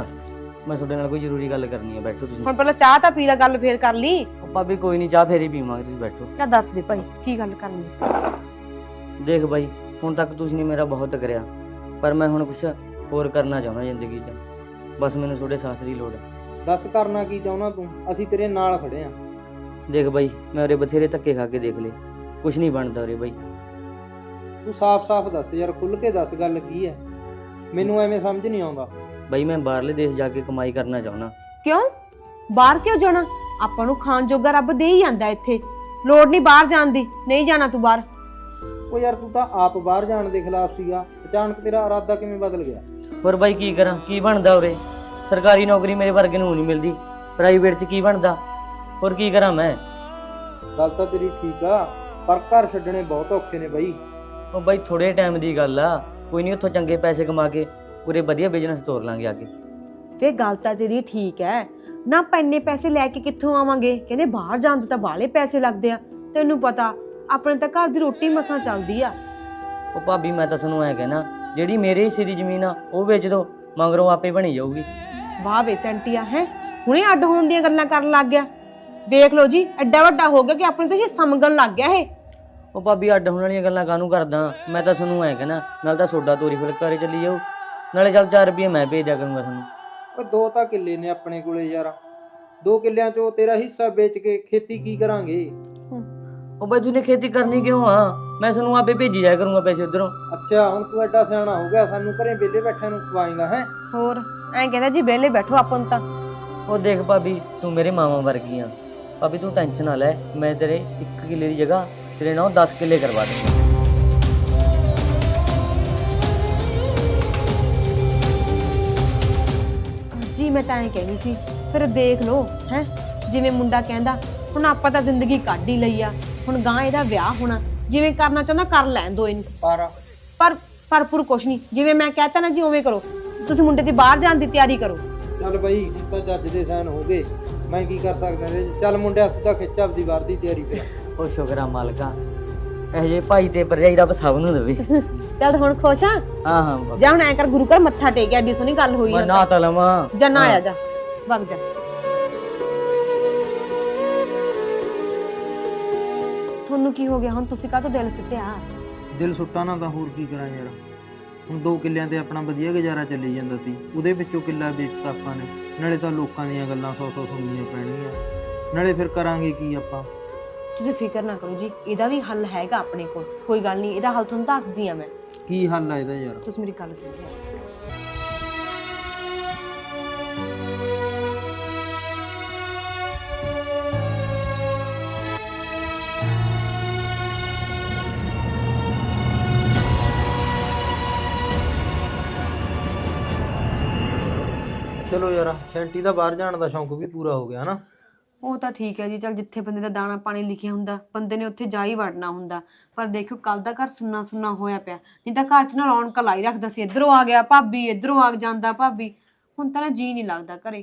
ਮੈਂ ਤੁਹਾਡੇ ਨਾਲ ਕੋਈ ਜ਼ਰੂਰੀ ਗੱਲ ਕਰਨੀ ਹੈ ਬੈਠੋ ਤੁਸੀਂ। ਹੁਣ ਪਹਿਲਾਂ ਚਾਹ ਤਾਂ ਪੀ ਲਾ ਗੱਲ ਫੇਰ ਕਰ ਲਈ। ਉਹ ਭਾਬੀ ਕੋਈ ਨਹੀਂ ਚਾਹ ਫੇਰ ਹੀ ਪੀਵਾਂਗੇ ਤੁਸੀਂ ਬੈਠੋ। ਕਿਆ ਦੱਸ ਦੇ ਭਾਈ ਕੀ ਗੱਲ ਕਰਨੀ ਹੈ? ਦੇਖ ਬਾਈ ਹੁਣ ਤੱਕ ਤੁਸੀਂ ਨੇ ਮੇਰਾ ਬਹੁਤ ਕਰਿਆ ਪਰ ਮੈਂ ਹੁਣ ਕੁਝ ਹੋਰ ਕਰਨਾ ਚਾਹੁੰਦਾ ਜ਼ਿੰਦਗੀ 'ਚ। ਬਸ ਮੈਨੂੰ ਤੁਹਾਡੇ ਸਾਥ ਦੀ ਲੋੜ ਹੈ ਦੱਸ ਕਰਨਾ ਕੀ ਚਾਹੁੰਦਾ ਤੂੰ? ਅਸੀਂ ਤੇਰੇ ਨਾਲ ਖੜੇ ਆ। ਦੇਖ ਬਾਈ ਮੈਂ ਉਰੇ ਬਥੇਰੇ ਧੱਕੇ ਖਾ ਕੇ ਦੇਖ ਲਏ। ਕੁਝ ਨਹੀਂ ਬਣਦਾ ਉਰੇ ਬਾਈ। ਤੂੰ ਸਾਫ਼-ਸਾਫ਼ ਦੱਸ ਯਾਰ ਖੁੱਲ ਕੇ ਦੱਸ ਗੱਲ ਕੀ ਹੈ ਮੈਨੂੰ ਐਵੇਂ ਸਮਝ ਨਹੀਂ ਆਉਂਦਾ। ਬਾਈ ਮੈਂ ਬਾਹਰਲੇ ਦੇਸ਼ ਜਾ ਕੇ ਕਮਾਈ ਕਰਨਾ ਚਾਹੁੰਦਾ। ਕਿਉਂ? ਬਾਹਰ ਕਿਉਂ ਜਾਣਾ? ਆਪਾਂ ਨੂੰ ਖਾਣ ਜੋਗਾ ਰੱਬ ਦੇ ਹੀ ਜਾਂਦਾ ਇੱਥੇ। ਲੋੜ ਨਹੀਂ ਬਾਹਰ ਜਾਣ ਦੀ ਨਹੀਂ ਜਾਣਾ ਤੂੰ ਬਾਹਰ। ਉਹ ਯਾਰ ਤੂੰ ਤਾਂ ਆਪ ਬਾਹਰ ਜਾਣ ਦੇ ਖਿਲਾਫ ਸੀਗਾ। ਅਚਾਨਕ ਤੇਰਾ ਇਰਾਦਾ ਕਿਵੇਂ ਬਦਲ ਗਿਆ? ਹੋਰ ਬਾਈ ਕੀ ਕਰਾਂ? ਕੀ ਬਣਦਾ ਉਰੇ? ਸਰਕਾਰੀ ਨੌਕਰੀ ਮੇਰੇ ਵਰਗੇ ਨੂੰ ਨਹੀਂ ਮਿਲਦੀ। ਪ੍ਰਾਈਵੇਟ 'ਚ ਕੀ ਬਣਦਾ? ਹੋਰ ਕੀ ਕਰਾਂ ਮੈਂ? ਗੱਲ ਤਾਂ ਤੇਰੀ ਠੀਕ ਆ ਪਰ ਘਰ ਛੱਡਣੇ ਬਹੁਤ ਔਖੇ ਨੇ ਬਾਈ। ਉਹ ਬਾਈ ਥੋੜੇ ਟਾਈਮ ਦੀ ਗੱਲ ਆ। ਕੋਈ ਨਹੀਂ ਉੱਥੋਂ ਚੰਗੇ ਪੈਸੇ ਕਮਾ ਕੇ ਉਰੇ ਵਧੀਆ ਬਿਜ਼ਨਸ ਤੋਰ ਲਾਂਗੇ ਆ ਕੇ। ਵੇ ਗੱਲ ਤਾਂ ਤੇਰੀ ਠੀਕ ਹੈ ਨਾ ਆਪਾਂ ਇੰਨੇ ਪੈਸੇ ਲੈ ਕੇ ਕਿੱਥੋਂ ਆਵਾਂਗੇ? ਕਹਿੰਦੇ ਬਾਹਰ ਜਾਣ ਦੇ ਤਾਂ ਬਾਹਲੇ ਪੈਸੇ ਲੱਗਦੇ ਆ। ਤੈਨੂੰ ਪਤਾ ਆਪਣੇ ਤਾਂ ਘਰ ਦੀ ਰੋਟੀ ਮਸਾਂ ਚੱਲਦੀ ਆ। ਉਹ ਭਾਬੀ ਮੈਂ ਤਾਂ ਤੁਹਾਨੂੰ ਐ ਕਹਿਣਾ ਜਿਹੜੀ ਮੇਰੇ ਹਿੱਸੇ ਦੀ ਜ਼ਮੀਨ ਆ ਉਹ ਵੇਚ ਦੋ ਮਗਰੋਂ ਆਪੇ ਬਣੀ ਜਾਊਗੀ। ਵਾਹ ਵੇ ਸੈਂਟੀਆ ਹੈ? ਹੁਣੇ ਅੱਡ ਹੋਣ ਦੀਆਂ ਗੱਲਾਂ ਕਰਨ ਲੱਗ ਗਿਆ। ਵੇਖ ਲਓ ਜੀ ਐਡਾ ਵੱਡਾ ਹੋ ਗਿਆ ਕਿ ਆਪਣੇ ਤੋਂ ਹਿੱਸਾ ਮੰਗਣ ਲੱਗ ਗਿਆ ਇਹ। ਉਹ ਭਾਬੀ ਅੱਡ ਹੋਣ ਵਾਲੀਆਂ ਗੱਲਾਂ ਕਾਹਨੂੰ ਕਰਦਾ? ਮੈਂ ਤਾਂ ਤੁਹਾਨੂੰ ਐ ਕਹਿਣਾ ਨਾਲ ਤਾਂ ਸੋਡਾ ਤੋਰੀ ਫੁਲਕਾਰੀ ਚੱਲੀ ਜਾਊ। ਨਾਲੇ ਚੱਲ 4 ਰੁਪਏ ਮੈਂ ਭੇਜ ਦਿਆ ਕਰੂੰਗਾ ਤੁਹਾਨੂੰ। ਉਹ ਦੋ ਤਾਂ ਕਿੱਲੇ ਨੇ ਆਪਣੇ ਕੋਲੇ ਯਾਰ। ਦੋ ਕਿੱਲਿਆਂ ਚੋਂ ਤੇਰਾ ਹਿੱਸਾ ਵੇਚ ਕੇ ਖੇਤੀ ਕੀ ਕਰਾਂਗੇ? ਉਹ ਬਾਈ ਤੂੰ ਖੇਤੀ ਕਰਨੀ ਕਿਉਂ ਆ? ਮੈਂ ਤੁਹਾਨੂੰ ਆਪੇ ਭੇਜੀ ਜਾਇਆ ਕਰੂੰਗਾ ਪੈਸੇ ਉਧਰੋਂ। ਅੱਛਾ ਹੁਣ ਤੂੰ ਐਡਾ ਸਿਆਣਾ ਹੋ ਗਿਆ ਸਾਨੂੰ ਘਰੇ ਵਿਹਲੇ ਬੈਠਿਆਂ ਨੂੰ ਖਵਾਏਗਾ ਹੈ? ਹੋਰ ਐਂ ਕਹਿੰਦਾ ਜੀ ਵਿਹਲੇ ਬੈਠੋ ਆਪਾਂ ਨੂੰ ਤਾਂ। ਉਹ ਦੇਖ ਭਾਬੀ ਤੂੰ ਮੇਰੇ ਮਾਮਾ ਵਰਗੀ ਆ ਭਾਬੀ ਤੂੰ ਟੈਨਸ਼ਨ ਨਾ ਲੈ ਮੈਂ ਤੇਰੇ 1 ਕਿੱਲੇ ਦੀ ਜਗ੍ਹਾ ਤੇਰੇ ਨਾਲ 10 ਕਿੱਲੇ ਕਰਵਾ ਦੂੰਗਾ। ਮੈਂ ਤਾਂ ਐਂ ਕਹਿਣੀ ਸੀ ਫਿਰ ਦੇਖ ਲਓ ਹੈ? ਜਿਵੇਂ ਮੁੰਡਾ ਕਹਿੰਦਾ ਹੁਣ ਆਪਾਂ ਤਾਂ ਜ਼ਿੰਦਗੀ ਕੱਢ ਹੀ ਲਈ ਆ ਹੁਣ ਗਾਂ ਇਹਦਾ ਵਿਆਹ ਹੋਣਾ ਜਿਵੇਂ ਕਰਨਾ ਚਾਹੁੰਦਾ ਕਰ ਲੈਣ ਦੋ ਇਹਨੂੰ। ਪਰ ਪਰ ਪਰ ਪੁਰ ਕੁਛ ਨਹੀਂ ਜਿਵੇਂ ਮੈਂ ਕਹਤਾ ਨਾ ਜੀ ਉਵੇਂ ਕਰੋ ਤੁਸੀਂ ਮੁੰਡੇ ਦੀ ਬਾਹਰ ਜਾਣ ਦੀ ਤਿਆਰੀ ਕਰੋ। ਚੱਲ ਬਾਈ ਹੁਣ ਤਾਂ ਜੱਜ ਦੇ ਸਾਨ ਹੋ ਗਏ ਮੈਂ ਕੀ ਕਰ ਸਕਦਾ ਇਹਦੇ 'ਚ? ਚੱਲ ਮੁੰਡਿਆ ਤੂੰ ਤਾਂ ਖਿੱਚ ਆਪਦੀ ਵਾਰ ਦੀ ਤਿਆਰੀ ਫਿਰ। ਉਹ ਸ਼ੁਕਰਾ ਮਾਲਕਾ ਇਹ ਜੇ ਭਾਈ ਤੇ ਭਰਜਾਈ ਰੱਬ ਸਭ ਨੂੰ ਦੇਵੇ। [LAUGHS] ਚੱਲ ਹੁਣ ਖੁਸ਼ ਆ? ਹਾਂ ਹਾਂ ਬਾਬਾ। ਜਾ ਹੁਣ ਐ ਕਰ ਗੁਰੂ ਘਰ ਮੱਥਾ ਟੇਕ ਐਡੀ ਸੋਹਣੀ ਗੱਲ ਹੋਈ ਮੈਂ ਆ ਨਾ ਤਾਂ ਲਵਾਂ। ਜਾ ਨਾ ਆ ਜਾ। ਵਗ ਜਾ। ਤੁਹਾਨੂੰ ਕੀ ਹੋ ਗਿਆ? ਹੁਣ ਤੁਸੀਂ ਕਾਹਤੋਂ ਦਿਲ ਸਿੱਟਿਆ? ਦਿਲ ਸੁੱਟਾ ਨਾ ਤਾਂ ਹੋਰ ਕੀ ਕਰਾਂ ਯਾਰ। ਹੁਣ ਦੋ ਕਿੱਲਿਆਂ ਤੇ ਆਪਣਾ ਵਧੀਆ ਗੁਜ਼ਾਰਾ ਚੱਲੀ ਜਾਂਦਾ ਸੀ। ਉਹਦੇ ਵਿੱਚੋਂ ਕਿੱਲਾ ਵੇਚਤਾ ਆਪਾਂ ਨੇ। ਨਾਲੇ ਤਾਂ ਲੋਕਾਂ ਦੀਆਂ ਗੱਲਾਂ ਸੌ ਸੌ ਸੁਣਨੀਆਂ ਪੈਣਗੀਆਂ। ਨਾਲੇ ਫਿਰ ਕਰਾਂਗੇ ਕੀ ਆਪਾਂ? ਤੁਸੀਂ ਫਿਕਰ ਨਾ ਕਰੋ ਜੀ ਇਹਦਾ ਵੀ ਹੱਲ ਹੈਗਾ ਆਪਣੇ ਕੋਲ। ਕੋਈ ਗੱਲ ਨਹੀਂ ਇਹਦਾ ਹੱਲ ਤੁਹਾਨੂੰ ਦੱਸਦੀ ਆ ਮੈਂ। ਕੀ ਹੱਲ ਆ ਇਹਦਾ ਯਾਰ? ਤੁਸੀਂ ਮੇਰੀ ਗੱਲ ਸੁਣੋ। ਚਲੋ ਯਾਰ ਸ਼ੈਂਟੀ ਦਾ ਬਾਹਰ ਜਾਣ ਦਾ ਸ਼ੌਂਕ ਵੀ ਪੂਰਾ ਹੋ ਗਿਆ ਹਨਾ? ਉਹ ਤਾਂ ਠੀਕ ਹੈ ਜੀ ਚਲ ਜਿੱਥੇ ਬੰਦੇ ਦਾ ਦਾਣਾ ਪਾਣੀ ਲਿਖਿਆ ਹੁੰਦਾ ਬੰਦੇ ਨੇ ਉੱਥੇ ਜਾ ਹੀ ਵੜਨਾ ਹੁੰਦਾ। ਪਰ ਦੇਖਿਓ ਕੱਲ ਦਾ ਘਰ ਸੁੰਨਾ ਸੁੰਨਾ ਹੋਇਆ ਪਿਆ। ਨਹੀਂ ਤਾਂ ਘਰ 'ਚ ਨਾ ਰੌਣਕ ਲਾਈ ਰੱਖਦਾ ਸੀ। ਇਧਰੋਂ ਆ ਗਿਆ ਭਾਬੀ ਇਧਰੋਂ ਆ ਜਾਂਦਾ ਭਾਬੀ। ਹੁਣ ਤਾਂ ਨਾ ਜੀ ਨਹੀਂ ਲੱਗਦਾ ਘਰੇ।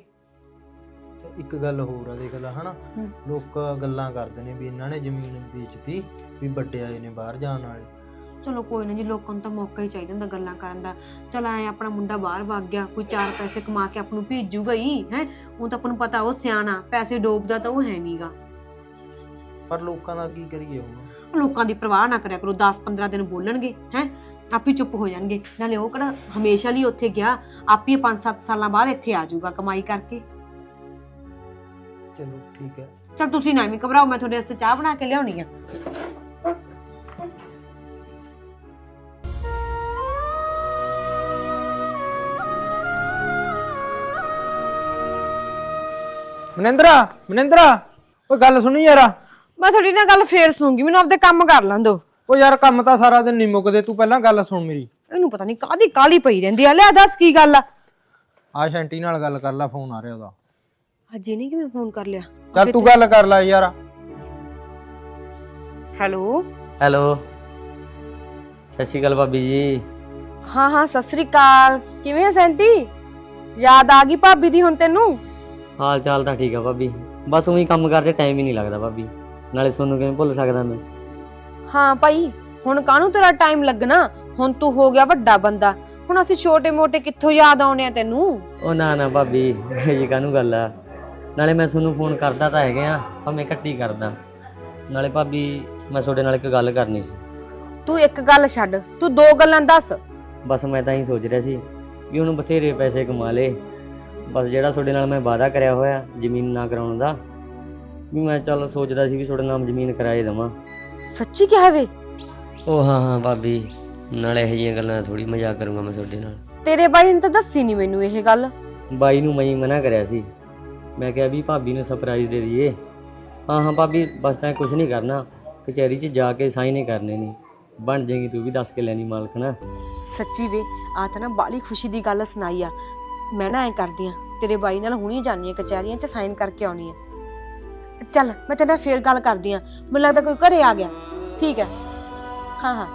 ਤੇ ਇੱਕ ਗੱਲ ਹੋਰ ਆ ਦੇਖ ਲੈ ਹਨਾ? ਹੂੰ। ਲੋਕ ਗੱਲਾਂ ਕਰਦੇ ਨੇ ਵੀ ਇਹਨਾਂ ਨੇ ਜ਼ਮੀਨ ਵੇਚਤੀ ਵੀ ਵੱਡੇ ਆਏ ਨੇ ਬਾਹਰ ਜਾਣ ਵਾਲੇ। ਚਲੋ ਕੋਈ ਨਾ ਜੀ ਲੋਕਾਂ ਨੂੰ ਤਾਂ ਮੌਕਾ ਹੀ ਚਾਹੀਦਾ ਹੁੰਦਾ ਗੱਲਾਂ ਕਰਨ ਦਾ। ਚਲ ਐ ਆਪਣਾ ਮੁੰਡਾ ਬਾਹਰ ਵਗ ਗਿਆ ਕੋਈ ਚਾਰ ਪੈਸੇ ਕਮਾ ਕੇ ਆਪ ਨੂੰ ਭੇਜੂਗਾ ਹੀ ਹੈ? ਉਹ ਤਾਂ ਆਪਾਂ ਨੂੰ ਪਤਾ ਉਹ ਸਿਆਣਾ ਪੈਸੇ ਡੋਬਦਾ ਤਾਂ ਉਹ ਹੈ ਨਹੀਂਗਾ ਪਰ ਲੋਕਾਂ ਦਾ ਕੀ ਕਰੀਏ ਹੁਣ? ਲੋਕਾਂ ਦੀ ਪਰਵਾਹ ਨਾ ਕਰਿਆ ਕਰੋ 10-15 ਦਿਨ ਬੋਲਣਗੇ ਹੈ? ਆਪੇ ਚੁੱਪ ਹੋ ਜਾਣਗੇ। ਨਾਲੇ ਉਹ ਕਿਹੜਾ ਹਮੇਸ਼ਾ ਲਈ ਉੱਥੇ ਗਿਆ ਆਪੇ 5-7 ਸਾਲਾਂ ਬਾਅਦ ਇੱਥੇ ਆ ਜਾਊਗਾ ਕਮਾਈ ਕਰਕੇ। ਚਲੋ ਠੀਕ ਹੈ। ਚਲ ਤੁਸੀਂ ਨਾ ਐਵੇਂ ਘਬਰਾਓ ਮੈਂ ਤੁਹਾਡੇ ਵਾਸਤੇ ਚਾਹ ਬਣਾ ਕੇ ਲਿਆਉਣੀ ਆ। ਮਨਿੰਦਰਾ ਮਨਿੰਦਰਾ ਉਹ ਗੱਲ ਸੁਣੀ ਯਾਰ। ਮੈਂ ਤੁਹਾਡੀ ਨਾਲ ਗੱਲ ਫੇਰ ਸੁਣੂਗੀ ਮੈਨੂੰ ਆਪਦੇ ਕੰਮ ਕਰ ਲਾਂ ਦੋ ਉਹ ਯਾਰ ਕੰਮ ਤਾਂ ਸਾਰਾ ਦਿਨ ਨਹੀਂ ਮੁੱਕਦੇ ਤੂੰ ਪਹਿਲਾਂ ਗੱਲ ਸੁਣ ਮੇਰੀ। ਇਹਨੂੰ ਪਤਾ ਨਹੀਂ ਕਾਦੀ ਕਾਲੀ ਪਈ ਰਹਿੰਦੀ ਆ। ਲੈ ਦੱਸ ਕੀ ਗੱਲ ਆ? ਆ ਸ਼ੈਂਟੀ ਨਾਲ ਗੱਲ ਕਰ ਲੈ ਫੋਨ ਆ ਰਿਹਾ ਉਹਦਾ। ਅੱਜ ਨਹੀਂ ਕਿਵੇਂ ਫੋਨ ਕਰ ਲਿਆ? ਚੱਲ ਤੂੰ ਗੱਲ ਕਰ ਲੈ ਯਾਰ। ਹੈਲੋ? ਹੈਲੋ। ਸਤਿ ਸ਼੍ਰੀ ਅਕਾਲ ਭਾਬੀ ਜੀ। ਹਾਂ ਹਾਂ ਸਤਿ ਸ੍ਰੀ ਅਕਾਲ। ਕਿਵੇਂ ਆ ਸੈਂਟੀ? ਯਾਦ ਆ ਗਈ ਭਾਬੀ ਦੀ ਹੁਣ ਤੈਨੂੰ? ਹਾਲ ਚਾਲ ਤਾਂ ਠੀਕ ਆ ਭਾਬੀ। ਬਸ ਉਹੀ ਕੰਮ ਕਰਦੇ ਟਾਈਮ ਹੀ ਨਹੀਂ ਲੱਗਦਾ ਭਾਬੀ। ਨਾਲੇ ਸੋਨੂੰ ਕਿਵੇਂ ਭੁੱਲ ਸਕਦਾ ਮੈਂ? ਹਾਂ ਭਾਈ ਹੁਣ ਕਾਹਨੂੰ ਤੇਰਾ ਟਾਈਮ ਲੱਗਣਾ? ਹੁਣ ਤੂੰ ਹੋ ਗਿਆ ਵੱਡਾ ਬੰਦਾ। ਹੁਣ ਅਸੀਂ ਛੋਟੇ ਮੋਟੇ ਕਿੱਥੋਂ ਯਾਦ ਆਉਣੇ ਆ ਤੈਨੂੰ? ਉਹ ਨਾ ਨਾ ਭਾਬੀ ਇਹ ਕਾਹਨੂੰ ਗੱਲ ਆ? ਨਾਲੇ ਮੈਂ ਤੁਹਾਨੂੰ ਫੋਨ ਕਰਦਾ ਤਾਂ ਹੈਗਾ ਆ ਭਾਵੇਂ ਘੱਟੀ ਕਰਦਾ। ਨਾਲੇ ਭਾਬੀ ਮੈਂ ਤੁਹਾਡੇ ਨਾਲ ਇੱਕ ਗੱਲ ਕਰਨੀ ਸੀ। ਤੂੰ ਇੱਕ ਗੱਲ ਛੱਡ ਤੂੰ ਦੋ ਗੱਲਾਂ ਦੱਸ। ਬਸ ਮੈਂ ਤਾਂ ਹੀ ਸੋਚ ਰਿਹਾ ਸੀ ਵੀ ਉਹਨੂੰ ਬਥੇਰੇ ਪੈਸੇ ਕਮਾ ਲੇ। ਬਸ ਜਿਹੜਾ ਤੁਹਾਡੇ ਨਾਲ ਮੈਂ ਵਾਅਦਾ ਕਰਿਆ ਹੋਇਆ ਜ਼ਮੀਨ ਨਾ ਕਰਾਉਣ ਦਾ ਵੀ ਮੈਂ ਚੱਲ ਸੋਚਦਾ ਸੀ ਵੀ ਤੁਹਾਡੇ ਨਾਮ ਜ਼ਮੀਨ ਕਰਾਏ ਦੇਵਾਂ। ਸੱਚੀ ਕਿਹਾ ਵੇ? ਉਹ ਹਾਂ ਹਾਂ ਭਾਬੀ ਨਾਲੇ ਇਹ ਜਿਹੀਆਂ ਗੱਲਾਂ ਥੋੜੀ ਮਜ਼ਾਕ ਕਰੂੰਗਾ ਮੈਂ ਤੁਹਾਡੇ ਨਾਲ। ਤੇਰੇ ਬਾਈ ਨੇ ਤਾਂ ਦੱਸੀ ਨਹੀਂ ਮੈਨੂੰ ਇਹ ਗੱਲ। ਬਾਈ ਨੂੰ ਮੈਂ ਹੀ ਮਨਾ ਕਰਿਆ ਸੀ। ਮੈਂ ਕਿਹਾ ਵੀ ਭਾਬੀ ਨੂੰ ਸਰਪ੍ਰਾਈਜ਼ ਦੇ ਦਈਏ। ਹਾਂ ਹਾਂ ਭਾਬੀ ਬਸ ਤਾਂ ਕੁਝ ਨਹੀਂ ਕਰਨਾ। ਕਚਹਿਰੀ 'ਚ ਜਾ ਕੇ ਸਾਈਨ ਹੀ ਕਰਨੇ ਨੇ। ਬਣ ਜਾਏਗੀ ਤੂੰ ਵੀ ਦੱਸ ਕੇ ਲੈਣੀ ਮਾਲਕਣਾ ਸੱਚੀ ਵੇ ਆ ਤਾਂ ਨਾ ਬਾਲੀ ਖੁਸ਼ੀ ਦੀ ਗੱਲ ਸੁਣਾਈ ਆ। ਮੈਂ ਨਾ ਐ ਕਰਦੀ ਆ ਤੇਰੇ ਬਾਈ ਨਾਲ ਹੁਣੀ ਜਾਣੀ ਆ ਕਚਹਿਰੀਆਂ 'ਚ ਸਾਈਨ ਕਰਕੇ ਆਉਣੀ ਆ। ਚੱਲ ਮੈਂ ਤੇਰੇ ਨਾਲ ਫੇਰ ਗੱਲ ਕਰਦੀ ਆ ਮੈਨੂੰ ਲੱਗਦਾ ਕੋਈ ਘਰੇ ਆ ਗਿਆ। ਠੀਕ ਹੈ? ਹਾਂ ਹਾਂ।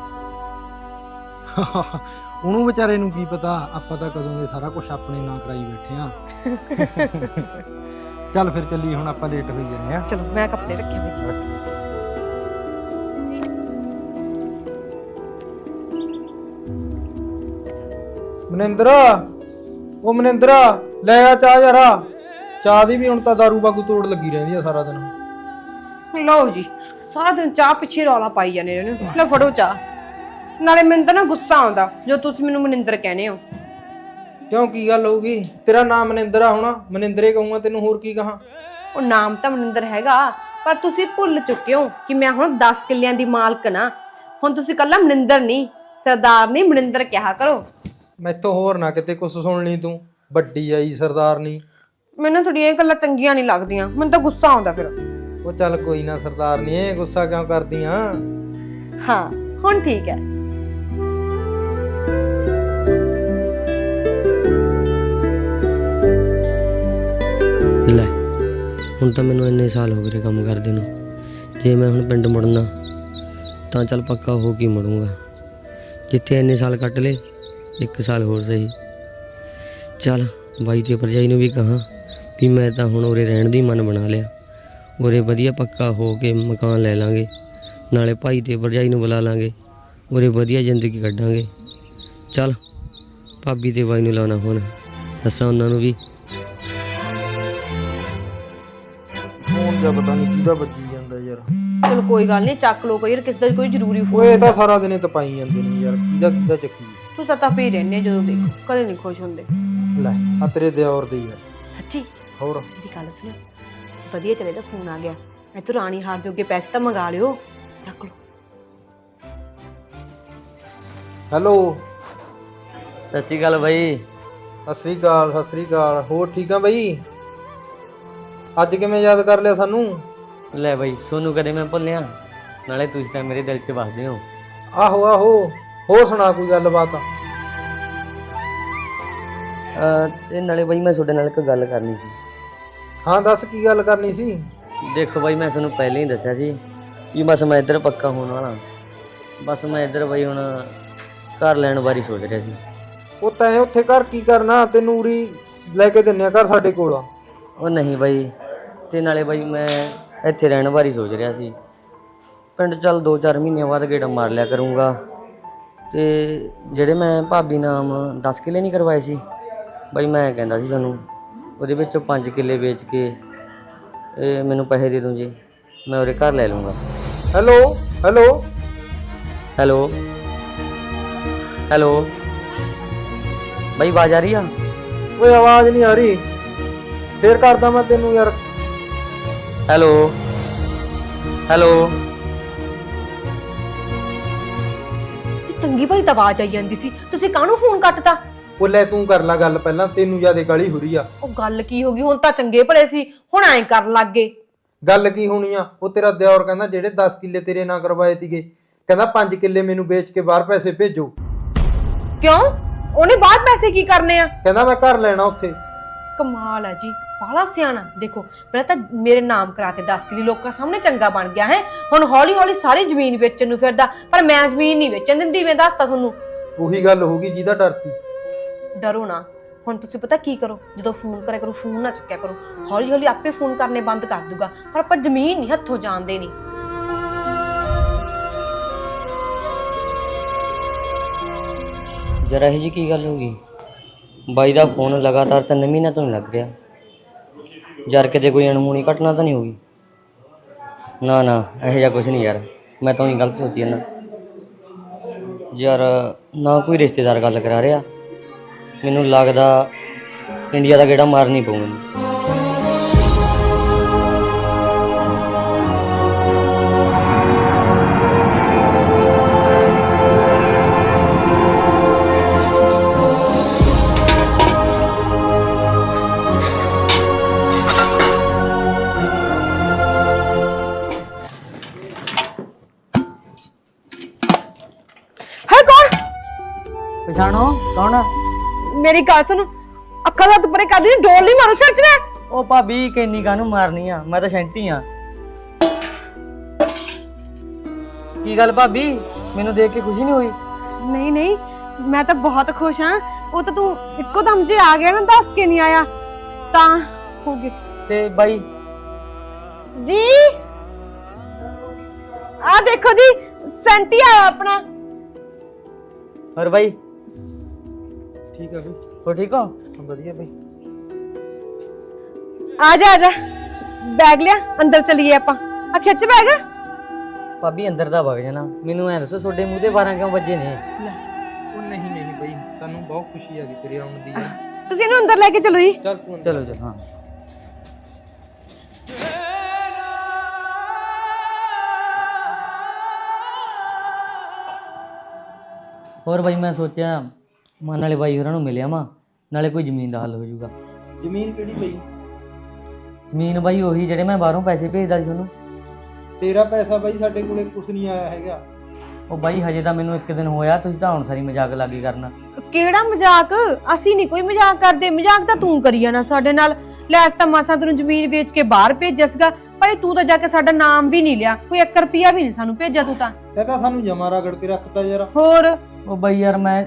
[LAUGHS] ਉਹਨੂੰ ਵਿਚਾਰੇ ਨੂੰ ਕੀ ਪਤਾ ਆਪਾਂ ਤਾਂ ਕਦੋਂ ਦੇ ਸਾਰਾ ਕੁਝ ਆਪਣੇ ਨਾਂ ਕਰਾਈ ਬੈਠੇ ਆ। [LAUGHS] ਚੱਲ ਫਿਰ ਚੱਲੀ ਹੁਣ ਆਪਾਂ ਲੇਟ ਹੋਈ ਜਾਂਦੇ ਆ। ਚਲੋ ਮੈਂ ਕੱਪੜੇ ਰੱਖੇ ਵੇ ਮਨਿੰਦਰਾ! ਉਹ ਮਨਿੰਦਰਾ ਲੈ ਆ ਚਾਹ ਯਾਰਾ। ਚਾਹ ਦੀ ਵੀ ਹੁਣ ਤਾਂ ਦਾਰੂ ਬਾਗੂ ਤੋੜ ਲੱਗੀ ਰਹਿੰਦੀ ਆ ਸਾਰਾ ਦਿਨ। ਲਓ ਜੀ ਸਾਰਾ ਦਿਨ ਚਾਹ ਪਿੱਛੇ ਰੌਲਾ ਪਾਈ ਜਾਂਦੇ ਨੇ ਲੈ ਫੜੋ ਚਾਹ। ਨਾਲੇ ਮੈਨੂੰ ਤਾਂ ਨਾ ਗੁੱਸਾ ਆਉਂਦਾ ਜੋ ਤੁਸੀਂ ਮੈਨੂੰ ਮਨਿੰਦਰ ਕਹਿੰਦੇ ਹੋ। ਕਿਉਂ ਕੀ ਗੱਲ ਹੋਊਗੀ? ਤੇਰਾ ਨਾਮ ਮਨਿੰਦਰਾ ਹੋਣਾ ਮਨਿੰਦਰੇ ਕਹੂੰਗਾ ਤੈਨੂੰ ਹੋਰ ਕੀ ਕਹਾਂ? ਉਹ ਨਾਮ ਤਾਂ ਮਨਿੰਦਰ ਹੈਗਾ ਪਰ ਤੁਸੀਂ ਭੁੱਲ ਚੁੱਕੇ ਹੋ ਕਿ ਮੈਂ ਹੁਣ 10 ਕਿੱਲਿਆਂ ਦੀ ਮਾਲਕ ਨਾ। ਹੁਣ ਤੁਸੀਂ ਕੱਲਾ ਮਨਿੰਦਰ ਨਹੀਂ ਸਰਦਾਰ ਨਹੀਂ ਮਨਿੰਦਰ ਕਿਹਾ ਕਰੋ। ਮੈਥੋਂ ਹੋਰ ਨਾ ਕਿਤੇ ਕੁਝ ਸੁਣ ਲਈ ਤੂੰ ਵੱਡੀ ਆਈ ਸਰਦਾਰਨੀ ਮੈਨੂੰ ਥੋੜੀਆਂ ਇਹ ਗੱਲਾਂ ਚੰਗੀਆਂ ਨਹੀਂ ਲੱਗਦੀਆਂ ਮੈਨੂੰ ਤਾਂ ਗੁੱਸਾ ਆਉਂਦਾ ਫਿਰ। ਉਹ ਚੱਲ ਕੋਈ ਨਾ ਸਰਦਾਰਨੀ ਇਹ ਗੁੱਸਾ ਕਿਉਂ ਕਰਦੀਆਂ ਹਾਂ ਹੁਣ ਠੀਕ ਹੈ। ਲੈ ਹੁਣ ਤਾਂ ਮੈਨੂੰ ਇੰਨੇ ਸਾਲ ਹੋ ਗਏ ਕੰਮ ਕਰਦੇ ਨੂੰ। ਜੇ ਮੈਂ ਹੁਣ ਪਿੰਡ ਮੁੜਨਾ ਤਾਂ ਚੱਲ ਪੱਕਾ ਹੋ ਕੇ ਮੁੜੂੰਗਾ। ਜਿੱਥੇ ਇੰਨੇ ਸਾਲ ਕੱਟ ਲਏ ਇੱਕ ਸਾਲ ਹੋਰ ਸਹੀ। ਚੱਲ ਬਾਈ ਤੇ ਭਰਜਾਈ ਨੂੰ ਵੀ ਕਹਾਂ ਵੀ ਮੈਂ ਤਾਂ ਹੁਣ ਉਰੇ ਰਹਿਣ ਦੀ ਮਨ ਬਣਾ ਲਿਆ। ਉਰੇ ਵਧੀਆ ਪੱਕਾ ਹੋ ਕੇ ਮਕਾਨ ਲੈ ਲਾਂਗੇ। ਨਾਲੇ ਭਾਈ ਤੇ ਭਰਜਾਈ ਨੂੰ ਬੁਲਾ ਲਾਂਗੇ। ਉਰੇ ਵਧੀਆ ਜ਼ਿੰਦਗੀ ਕੱਢਾਂਗੇ। ਚੱਲ ਭਾਬੀ ਤੇ ਬਾਈ ਨੂੰ ਲਾਉਣਾ ਹੁਣ ਦੱਸਾਂ ਉਹਨਾਂ ਨੂੰ ਵੀ। ਫੋਨ ਜਾਂ ਪਤਾ ਨਹੀਂ ਕਿਹਦਾ ਵੱਜੀ। ਚਲੋ ਕੋਈ ਗੱਲ ਨਹੀਂ ਚੱਕ ਲੋ ਕੋਈ ਯਾਰ ਕਿਸ ਦਾ ਕੋਈ ਜ਼ਰੂਰੀ ਫੋਨ ਓਏ ਇਹ ਤਾਂ ਸਾਰਾ ਦਿਨ ਹੀ ਤਪਾਈ ਜਾਂਦੇ ਨੇ ਯਾਰ ਕਿਹਦਾ ਕਿਹਦਾ ਚੱਕੀ। ਤੁਸੀਂ ਤਾਂ ਪਈ ਰਹਿੰਦੇ ਜਦੋਂ ਦੇਖੋ ਕਦੇ ਨਹੀਂ ਖੁਸ਼ ਹੁੰਦੇ। ਲੈ ਆ ਤੇਰੇ ਦਿਓਰ ਦੀ ਯਾਰ ਸੱਚੀ? ਹੋਰ? ਮੇਰੀ ਗੱਲ ਸੁਣੋ ਵਧੀਆ ਚਲੇ ਦਾ ਫੋਨ ਆ ਗਿਆ। ਮੈਂ ਤੂੰ ਰਾਣੀ ਹਾਰ ਜੋਗੇ ਪੈਸੇ ਤਾਂ ਮੰਗਾ ਲਿਓ ਚੱਕ ਲੋ ਹੈਲੋ। ਸਤਿ ਸ਼੍ਰੀ ਅਕਾਲ ਬਾਈ। ਸਤਿ ਸ੍ਰੀ ਅਕਾਲ ਸਤਿ ਸ੍ਰੀ ਅਕਾਲ। ਹੋਰ ਠੀਕ ਆ ਬਈ? ਅੱਜ ਕਿਵੇਂ ਯਾਦ ਕਰ ਲਿਆ ਸਾਨੂੰ? ਲੈ ਬਾਈ ਸੋਨੂੰ ਕਦੇ ਮੈਂ ਭੁੱਲਿਆ? ਨਾਲੇ ਤੁਸੀਂ ਤਾਂ ਮੇਰੇ ਦਿਲ 'ਚ ਵਸਦੇ ਹੋ। ਆਹੋ ਆਹੋ ਹੋਰ ਸੁਣਾ ਕੋਈ ਗੱਲਬਾਤ? ਅ ਤੇ ਨਾਲੇ ਬਾਈ ਮੈਂ ਤੁਹਾਡੇ ਨਾਲ ਇੱਕ ਗੱਲ ਕਰਨੀ ਸੀ। ਹਾਂ ਦੱਸ ਕੀ ਗੱਲ ਕਰਨੀ ਸੀ? ਦੇਖੋ ਬਾਈ ਮੈਂ ਤੁਹਾਨੂੰ ਪਹਿਲਾਂ ਹੀ ਦੱਸਿਆ ਸੀ ਵੀ ਬਸ ਮੈਂ ਇੱਧਰ ਪੱਕਾ ਹੋਣ ਵਾਲਾ। ਬਸ ਮੈਂ ਇੱਧਰ ਬਾਈ ਹੁਣ ਘਰ ਲੈਣ ਬਾਰੇ ਸੋਚ ਰਿਹਾ ਸੀ। ਉਹ ਤੈਂ ਉੱਥੇ ਘਰ ਕੀ ਕਰਨਾ? ਤੈਨੂੰ ਉਰੀ ਲੈ ਕੇ ਦਿੰਨੇ ਆ ਘਰ ਸਾਡੇ ਕੋਲ। ਉਹ ਨਹੀਂ ਬਾਈ ਤੇ ਨਾਲੇ ਬਾਈ ਮੈਂ ਇੱਥੇ ਰਹਿਣ ਬਾਰੇ ਸੋਚ ਰਿਹਾ ਸੀ। ਪਿੰਡ ਚੱਲ 2-4 ਮਹੀਨਿਆਂ ਬਾਅਦ ਗੇੜਾ ਮਾਰ ਲਿਆ ਕਰੂੰਗਾ। ਤੇ ਜਿਹੜੇ ਮੈਂ ਭਾਬੀ ਨਾਮ 10 ਕਿੱਲੇ ਨਹੀਂ ਕਰਵਾਏ ਸੀ ਬਾਈ ਮੈਂ ਕਹਿੰਦਾ ਸੀ ਤੁਹਾਨੂੰ ਉਹਦੇ ਵਿੱਚੋਂ 5 ਕਿੱਲੇ ਵੇਚ ਕੇ ਇਹ ਮੈਨੂੰ ਪੈਸੇ ਦੇ ਦੂੰ ਜੀ ਮੈਂ ਉਹਦੇ ਘਰ ਲੈ ਲੂੰਗਾ ਹੈਲੋ ਹੈਲੋ। ਹੈਲੋ। ਹੈਲੋ। ਬਾਈ ਆਵਾਜ਼ ਆ ਰਹੀ ਆ? ਓਏ ਆਵਾਜ਼ ਨਹੀਂ ਆ ਰਹੀ। ਫੇਰ ਕਰਦਾ ਮੈਂ ਤੈਨੂੰ ਯਾਰ। ਹੈਲੋ ਹੈਲੋ ਇਹ ਚੰਗੀ ਭਲੀ ਤਾਂ ਆਵਾਜ਼ ਆਈ ਜਾਂਦੀ ਸੀ। ਤੁਸੀਂ ਕਾਹਨੂੰ ਫੋਨ ਕੱਟਤਾ? ਉਹ ਲੈ ਤੂੰ ਕਰ ਲੈ ਗੱਲ ਪਹਿਲਾਂ ਤੈਨੂੰ ਜ਼ਿਆਦਾ ਗਾਲੀ ਹੋ ਰਹੀ ਆ। ਉਹ ਗੱਲ ਕੀ ਹੋ ਗਈ? ਹੁਣ ਤਾਂ ਚੰਗੇ ਭਲੇ ਸੀ ਹੁਣ ਐਂ ਕਰਨ ਲੱਗ ਗਏ। ਗੱਲ ਕੀ ਹੋਣੀ ਆ? ਉਹ ਤੇਰਾ ਦਿਓਰ ਕਹਿੰਦਾ ਜਿਹੜੇ 10 ਕਿੱਲੇ ਤੇਰੇ ਨਾਂ ਕਰਵਾਏ ਸੀਗੇ ਕਹਿੰਦਾ 5 ਕਿੱਲੇ ਮੈਨੂੰ ਵੇਚ ਕੇ ਬਾਹਰ ਪੈਸੇ ਭੇਜੋ। ਕਿਉਂ? ਉਹਨੇ ਬਾਅਦ ਪੈਸੇ ਕੀ ਕਰਨੇ ਆ? ਕਹਿੰਦਾ ਮੈਂ ਘਰ ਲੈਣਾ ਉੱਥੇ। ਕਮਾਲ ਹੈ ਜੀ। ਬਾਲਾ ਸਿਆਣਾ। ਦੇਖੋ ਪਹਿਲਾਂ ਤਾਂ ਮੇਰੇ ਨਾਮ ਕਰਾਤੇ 10 ਕਿੱਲੇ ਲੋਕਾਂ ਸਾਹਮਣੇ ਚੰਗਾ ਬਣ ਗਿਆ ਹੈ। ਹੁਣ ਹੌਲੀ ਹੌਲੀ ਸਾਰੀ ਜ਼ਮੀਨ ਵੇਚਣ ਨੂੰ ਫਿਰਦਾ ਪਰ ਮੈਂ ਜ਼ਮੀਨ ਨਹੀਂ ਵੇਚਣ ਦਿੰਦੀ ਮੈਂ ਦੱਸਤਾ ਤੁਹਾਨੂੰ। ਉਹੀ ਗੱਲ ਹੋ ਗਈ ਜਿਹਦਾ ਡਰ ਸੀ। ਡਰੋ ਨਾ। ਹੁਣ ਤੁਸੀਂ ਪਤਾ ਕੀ ਕਰੋ? ਜਦੋਂ ਫੋਨ ਕਰਿਆ ਕਰੋ ਫੋਨ ਨਾ ਚੱਕਿਆ ਕਰੋ। ਹੌਲੀ ਹੌਲੀ ਆਪੇ ਫੋਨ ਕਰਨੇ ਬੰਦ ਕਰ ਦੂਗਾ। ਪਰ ਆਪਾਂ ਜ਼ਮੀਨ ਨਹੀਂ ਹੱਥੋਂ ਜਾਣਦੇ ਨਹੀਂ। ਜਰਾ ਇਹ ਜੀ ਕੀ ਗੱਲ ਹੋ ਗਈ? ਬਾਈ ਦਾ ਫੋਨ ਲਗਾਤਾਰ ਤਿੰਨ ਮਹੀਨਿਆਂ ਤੋਂ ਨਹੀਂ ਲੱਗ ਰਿਹਾ। ਯਾਰ ਕਿਤੇ ਕੋਈ ਅਣਮੋਣੀ ਘਟਨਾ ਤਾਂ ਨਹੀਂ ਹੋਗੀ ਨਾ ਨਾ, ਇਹੋ ਜਿਹਾ ਕੁਝ ਨਹੀਂ ਯਾਰ। ਮੈਂ ਤਾਂ ਹੀ ਗਲਤ ਸੋਚੀ ਜਾਂਦਾ। ਯਾਰ, ਨਾ ਕੋਈ ਰਿਸ਼ਤੇਦਾਰ ਗੱਲ ਕਰਾ ਰਿਹਾ। ਮੈਨੂੰ ਲੱਗਦਾ ਇੰਡੀਆ ਦਾ ਗੇੜਾ ਮਾਰਨੀ ਪਊ ਮੈਨੂੰ ਮੇਰੀ ਗੱਲ ਸੁਣ। ਅੱਖਾਂ ਦਾ ਪਰੇ ਕਰਦੀ ਨੀ, ਡੋਲ ਨਹੀਂ ਮਾਰੋ ਸਿਰ 'ਚ ਮੈਂ। ਉਹ ਭਾਬੀ ਕਿੰਨੀ ਕਾਹਨੂੰ ਮਾਰਨੀ ਆ ਮੈਂ ਤਾਂ ਸ਼ੈਂਟੀ ਆ। ਕੀ ਗੱਲ ਭਾਬੀ? ਮੈਨੂੰ ਦੇਖ ਕੇ ਖੁਸ਼ੀ ਨਹੀਂ ਹੋਈ? ਨਹੀਂ ਨਹੀਂ ਮੈਂ ਤਾਂ ਬਹੁਤ ਖੁਸ਼ ਹਾਂ ਉਹ ਤਾਂ ਤੂੰ ਇੱਕੋ ਦਮ ਜੇ ਆ ਗਿਆ ਨਾ ਦੱਸ ਕੇ ਨਹੀਂ ਆਇਆ। ਤਾਂ ਹੋ ਗਈ ਤੇ ਬਾਈ? ਜੀ? ਆ ਦੇਖੋ ਜੀ ਸੈਂਟੀ ਆਇਆ ਆਪਣਾ। ਹੋਰ ਬਾਈ? ਠੀਕ ਆ ਬਈ। ਹੋ ਠੀਕ ਹੋ? ਵਧੀਆ ਬਈ। ਆ ਜਾ ਆ ਜਾ। ਬੈਗ ਲਿਆ ਅੰਦਰ ਚਲੀਏ ਆਪਾਂ। ਆ ਖਿੱਚ ਬੈਗ। ਭਾਬੀ ਅੰਦਰ ਦਾ ਵਗ ਜਾਣਾ। ਮੈਨੂੰ ਐ ਦੱਸੋ ਤੁਹਾਡੇ ਮੂੰਹ ਤੇ 12 ਕਿਉਂ ਵੱਜੇ ਨੇ? ਉਹ ਨਹੀਂ ਨਹੀਂ ਬਈ। ਸਾਨੂੰ ਬਹੁਤ ਖੁਸ਼ੀ ਆ ਗਈ ਤੇਰੇ ਆਉਣ ਦੀ। ਤੁਸੀਂ ਇਹਨੂੰ ਅੰਦਰ ਲੈ ਕੇ ਚਲੋ ਜੀ। ਚੱਲ ਤੂੰ। ਚਲੋ ਚਲ ਹਾਂ। ਹੋਰ ਬਾਈ ਮੈਂ ਸੋਚਿਆ ਮਾਂ ਨਾਲੇ ਬਾਈ ਹੋਰਾਂ ਨੂੰ ਮਿਲਿਆ ਵਾਂ ਨਾਲੇ ਕੋਈ ਜ਼ਮੀਨ ਦਾ ਹੱਲ ਹੋ ਜਾਊਗਾ। ਜ਼ਮੀਨ ਕਿਹੜੀ ਬਈ ਜ਼ਮੀਨ ਬਾਈ ਉਹੀ ਜਿਹੜੇ ਮੈਂ ਬਾਹਰੋਂ ਪੈਸੇ ਭੇਜਦਾ ਸੀ ਤੁਹਾਨੂੰ। ਤੇਰਾ ਪੈਸਾ ਬਈ ਸਾਡੇ ਕੋਲੇ ਕੁਝ ਨਹੀਂ ਆਇਆ ਹੈਗਾ। ਉਹ ਬਾਈ ਹਜੇ ਤਾਂ ਮੈਨੂੰ ਇੱਕ ਦਿਨ ਹੋਇਆ ਤੁਸੀਂ ਤਾਂ ਹੁਣ ਸਾਰੀ ਮਜ਼ਾਕ ਲੱਗੀ ਕਰਨਾ। ਕਿਹੜਾ ਮਜ਼ਾਕ? ਅਸੀਂ ਨਹੀਂ ਕੋਈ ਮਜ਼ਾਕ ਕਰਦੇ ਮਜ਼ਾਕ ਤਾਂ ਤੂੰ ਕਰੀ ਜਾਣਾ ਸਾਡੇ ਨਾਲ। ਲੈ ਅਸ ਤਾਂ ਮਾਸਾ ਤੈਨੂੰ ਜ਼ਮੀਨ ਵੇਚ ਕੇ ਬਾਹਰ ਭੇਜਿਆ ਸੀਗਾ ਭਾਈ ਤੂੰ ਤਾਂ ਜਾ ਕੇ ਸਾਡਾ ਨਾਮ ਵੀ ਨਹੀਂ ਲਿਆ ਕੋਈ 1 ਰੁਪਿਆ ਵੀ ਨਹੀਂ ਸਾਨੂੰ ਭੇਜਿਆ ਤੂੰ ਤਾਂ। ਇਹ ਤਾਂ ਸਾਨੂੰ ਜਮਾ ਰਗੜ ਕੇ ਰੱਖਤਾ ਯਾਰ। ਹੋਰ? ਉਹ ਬਾਈ ਯਾਰ ਮੈਂ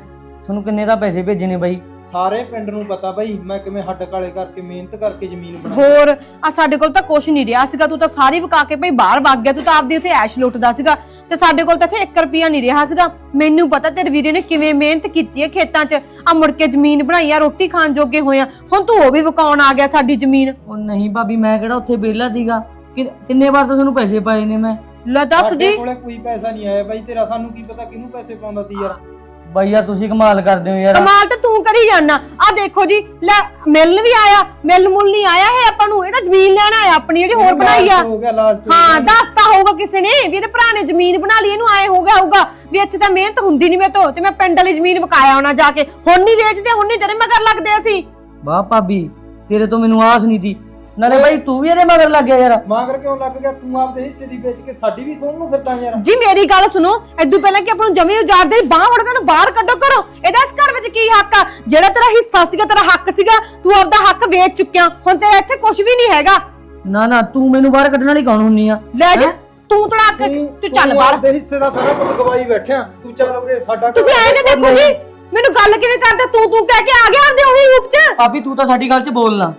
ਤੁਹਾਨੂੰ ਕਿੰਨੇ ਦਾ ਪੈਸੇ ਭੇਜੇ ਨੇ ਬਾਈ? ਸਾਰੇ ਪਿੰਡ ਨੂੰ ਪਤਾ ਬਈ ਮੈਂ ਕਿਵੇਂ ਹੱਡ ਕਾਲੇ ਕਰਕੇ ਮਿਹਨਤ ਕਰਕੇ ਜ਼ਮੀਨ ਬਣਾ ਹੋਰ ਆ ਸਾਡੇ ਕੋਲ ਤਾਂ ਕੁਝ ਨਹੀਂ ਰਿਹਾ ਸੀਗਾ। ਤੂੰ ਤਾਂ ਸਾਰੀ ਵਿਕਾ ਕੇ ਭਈ ਬਾਹਰ ਵਗ ਗਿਆ। ਤੂੰ ਤਾਂ ਆਪਦੀ ਉੱਥੇ ਐਸ਼ ਲੁੱਟਦਾ ਸੀਗਾ। ਤੇ ਸਾਡੇ ਕੋਲ ਤਾਂ ਇੱਥੇ 1 ਰੁਪਿਆ ਨਹੀਂ ਰਿਹਾ ਸੀਗਾ। ਮੈਨੂੰ ਪਤਾ ਤੇਰੇ ਵੀਰੇ ਨੇ ਕਿਵੇਂ ਮਿਹਨਤ ਕੀਤੀ ਹੈ ਖੇਤਾਂ 'ਚ। ਆ ਮੁੜ ਕੇ ਜ਼ਮੀਨ ਬਣਾਈ ਆ ਰੋਟੀ ਖਾਣ ਜੋਗੇ ਹੋਏ ਆ। ਹੁਣ ਤੂੰ ਉਹ ਵੀ ਵਿਕਾਉਣ ਆ ਗਿਆ ਸਾਡੀ ਜ਼ਮੀਨ। ਉਹ ਨਹੀਂ ਭਾਬੀ ਮੈਂ ਕਿਹੜਾ ਉੱਥੇ ਵਿਹਲਾ ਸੀਗਾ। ਕਿ- ਕਿੰਨੇ ਵਾਰ ਤਾਂ ਤੁਹਾਨੂੰ ਪੈਸੇ ਪਾਏ ਨੇ ਮੈਂ? ਲੈ ਦੱਸ ਸਾਡੇ ਜੀ। ਕੋਲੇ ਕੋਈ ਪੈਸਾ ਨਹੀਂ ਆਇਆ ਬਈ। ਤੇਰਾ ਸਾਨੂੰ ਕੀ ਪਤਾ ਕਿਹਨੂੰ ਪੈਸੇ ਪਾਉਂਦਾ ਤੀ ਯਾਰ। ਬਾਈ ਯਾਰ ਤੁਸੀਂ ਕਮਾਲ ਕਰਦੇ ਹੋ ਯਾਰ। ਕਮਾਲ ਤਾਂ ਤੂੰ ਕਰੀ ਜਾਣਾ ਆ ਦੇਖੋ ਜੀ ਲੈ ਮਿਲਣ ਵੀ ਆਇਆ ਮਿਲ ਮੁੱਲ ਨਹੀਂ ਆਇਆ ਹੈ ਆਪਾਂ ਨੂੰ। ਇਹ ਤਾਂ ਜ਼ਮੀਨ ਲੈਣ ਆਇਆ ਆਪਣੀ ਜਿਹੜੀ ਹੋਰ ਬਣਾਈ ਆ। ਹੋ ਗਿਆ ਲਾਲਚ ਹੋ ਹਾਂ ਗਿਆ। ਦੱਸਤਾ ਹੋਊਗਾ ਕਿਸੇ ਨੇ ਵੀ ਇਹਦੇ ਭਰਾ ਨੇ ਜ਼ਮੀਨ ਬਣਾ ਲਈ ਇਹਨੂੰ ਆਏ ਹੋ ਗਿਆ ਹੋਊਗਾ ਵੀ ਇੱਥੇ ਤਾਂ ਮਿਹਨਤ ਹੁੰਦੀ ਨਹੀਂ ਮੈਂ ਤੋਂ ਤੇ ਮੈਂ ਪਿੰਡ ਵਾਲੀ ਜ਼ਮੀਨ ਵਿਕਾਇਆ ਉਹਨਾਂ ਜਾ ਕੇ। ਹੁਣ ਨਹੀਂ ਵੇਚਦੇ ਹੁਣ ਨਹੀਂ ਤੇਰੇ ਮਗਰ ਲੱਗਦੇ ਅਸੀਂ। ਵਾਹ ਭਾਬੀ ਤੇਰੇ ਤੋਂ ਮੈਨੂੰ ਆਸ ਨਹੀਂ ਸੀ। ਨਾਲੇ ਬਾਈ ਤੂੰ ਵੀ ਇਹਦੇ ਮਗਰ ਲੱਗ ਗਿਆ ਯਾਰ। ਮਾਂਗਰ ਕਿਉਂ ਲੱਗ ਗਿਆ? ਤੂੰ ਆਪਦੇ ਹਿੱਸੇ ਦੀ ਵੇਚ ਕੇ ਸਾਡੀ ਵੀ ਖੋਲ ਨੂੰ ਫਿਰਦਾ ਯਾਰ। ਜੀ ਮੇਰੀ ਗੱਲ ਸੁਣੋ ਐਦੂ ਪਹਿਲਾਂ ਕਿ ਆਪਾਂ ਨੂੰ ਜਮੀ ਉਜਾੜਦੇ ਬਾਹ ਵੜ ਕੇ ਨੂੰ ਬਾਹਰ ਕੱਢੋ ਕਰੋ ਇਹਦਾ ਇਸ ਘਰ ਵਿੱਚ ਕੀ ਹੱਕ ਆ? ਜਿਹੜਾ ਤੇਰਾ ਹਿੱਸਾ ਸੀਗਾ ਤੇਰਾ ਹੱਕ ਸੀਗਾ ਤੂੰ ਆਪਦਾ ਹੱਕ ਵੇਚ ਚੁੱਕਿਆ। ਹੁਣ ਤੇਰਾ ਇੱਥੇ ਕੁਝ ਵੀ ਨਹੀਂ ਹੈਗਾ। ਨਾ ਨਾ ਤੂੰ ਮੈਨੂੰ ਬਾਹਰ ਕੱਢਣ ਵਾਲੀ ਕੌਣ ਹੁੰਨੀ ਆ? ਲੈ ਜਾ ਤੂੰ ਤੜਾ ਕੇ ਤੂੰ ਚੱਲ ਬਾਹਰ। ਆਪਦੇ ਹਿੱਸੇ ਦਾ ਸਾਰਾ ਕੁਝ ਗਵਾਈ ਬੈਠਿਆ। ਤੂੰ ਚੱਲ ਉਰੇ ਸਾਡਾ ਤੁਸੀਂ ਐਂ ਨਾ ਦੇਖੋ ਜੀ। ਮੈਨੂੰ ਗੱਲ ਕਿਵੇਂ ਕਰਦਾ? ਤੂੰ ਤੂੰ ਕਹਿ ਕੇ ਆ ਗਿਆ ਆਪਦੇ ਉਹੀ ਰੂਪ ਚ? ਭਾਬੀ ਤੂੰ ਤਾਂ ਸਾਡੀ ਗੱਲ 'ਚ ਬੋਲਣਾ।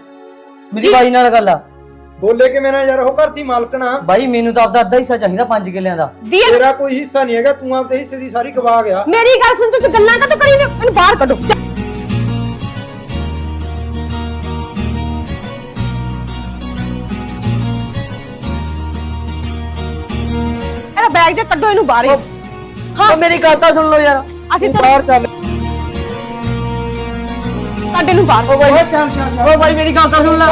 ਮੇਰੀ। ਬਾਈ ਨਾਲ ਗੱਲ ਆ। ਬੋਲੇ ਕਿ ਮੇਰਾ ਯਾਰ ਉਹ ਘਰ ਦੀ ਮਾਲਕਣਾ ਬਾਈ ਮੈਨੂੰ ਤਾਂ ਆਪਦਾ ਅੱਧਾ ਹਿੱਸਾ ਚਾਹੀਦਾ 5 ਕਿੱਲਿਆਂ ਦਾ। ਤੇਰਾ ਕੋਈ ਹਿੱਸਾ ਨਹੀਂ ਹੈਗਾ ਤੂੰ ਆਪਦੇ ਹਿੱਸੇ ਦੀ ਸਾਰੀ ਗਵਾ ਗਿਆ। ਮੇਰੀ ਗੱਲ ਸੁਣ ਤੁਸੀਂ ਗੱਲਾਂ ਕਦੋਂ ਕਰੀ ਨੇ? ਇਹਨੂੰ ਬਾਹਰ ਕੱਢੋ। ਚੱਲ। ਇਹਦਾ ਬੈਗ ਜੇ ਕੱਢੋ ਇਹਨੂੰ ਬਾਹਰ ਹੀ। ਹਾਂ। ਮੇਰੀ ਗੱਲ ਤਾਂ ਸੁਣ ਲਓ ਯਾਰ। ਅਸੀਂ ਤਾਂ ਬਾਹਰ ਚੱਲ। ਕੱਢ ਇਹਨੂੰ ਬਾਹਰ ਓ ਬਾਈ ਮੇਰੀ ਗੱਲ ਤਾਂ ਸੁਣ ਲੈ।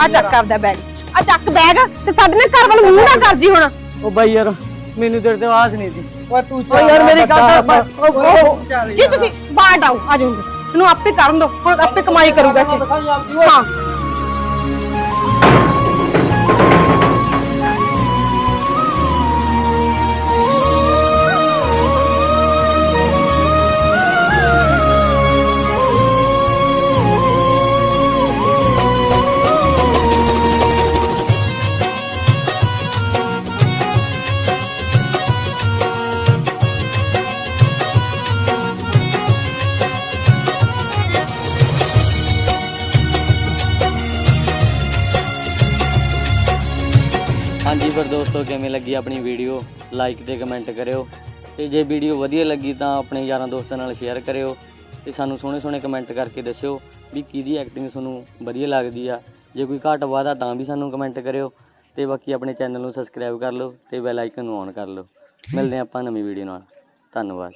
ਆ ਚੱਕ ਆਪਦਾ ਬੈਗ ਆ ਚੱਕ ਬੈਗ ਤੇ ਸਾਡੇ ਨਾਲ ਘਰ ਵੱਲ ਮੂੰਹ ਨਾ ਕਰ ਜੀ ਹੁਣ। ਓ ਬਾਈ ਯਾਰ ਮੈਨੂੰ ਤੇਰੇ ਤੇ ਆਸ ਨਹੀਂ ਸੀ। ਓਏ ਤੂੰ ਓ ਯਾਰ ਮੇਰੀ ਗੱਲ ਤਾਂ ਓ ਜੀ ਤੁਸੀਂ ਬਾਹਰ ਆਓ ਆ ਜਾਓ ਇਹਨੂੰ ਆਪੇ ਕਰਨ ਦੋ ਹੁਣ ਆਪੇ ਕਮਾਈ ਕਰੂਗਾ ਇੱਥੇ। ਹਾਂ। ਕਿਵੇਂ ਲੱਗੀ ਆਪਣੀ ਵੀਡੀਓ? ਲਾਈਕ ਤੇ ਕਮੈਂਟ ਕਰਿਓ। ਤੇ ਜੇ ਵੀਡੀਓ ਵਧੀਆ ਲੱਗੀ ਤਾਂ ਆਪਣੇ ਯਾਰਾਂ ਦੋਸਤਾਂ ਨਾਲ ਸ਼ੇਅਰ ਕਰਿਓ ਤੇ ਸਾਨੂੰ ਸੋਹਣੇ ਸੋਹਣੇ ਕਮੈਂਟ ਕਰਕੇ ਦੱਸਿਓ ਵੀ ਕਿਹਦੀ ਐਕਟਿੰਗ ਤੁਹਾਨੂੰ ਵਧੀਆ ਲੱਗਦੀ ਆ। ਜੇ ਕੋਈ ਘੱਟ ਵਾਦਾ ਤਾਂ ਵੀ ਸਾਨੂੰ ਕਮੈਂਟ ਕਰਿਓ ਤੇ ਬਾਕੀ ਆਪਣੇ ਚੈਨਲ ਨੂੰ ਸਬਸਕ੍ਰਾਈਬ ਕਰ ਲਓ ਤੇ ਬੈਲ ਆਈਕਨ ਨੂੰ ਔਨ ਕਰ ਲਓ। ਮਿਲਦੇ ਹਾਂ ਆਪਾਂ ਨਵੀਂ ਵੀਡੀਓ ਨਾਲ। ਧੰਨਵਾਦ।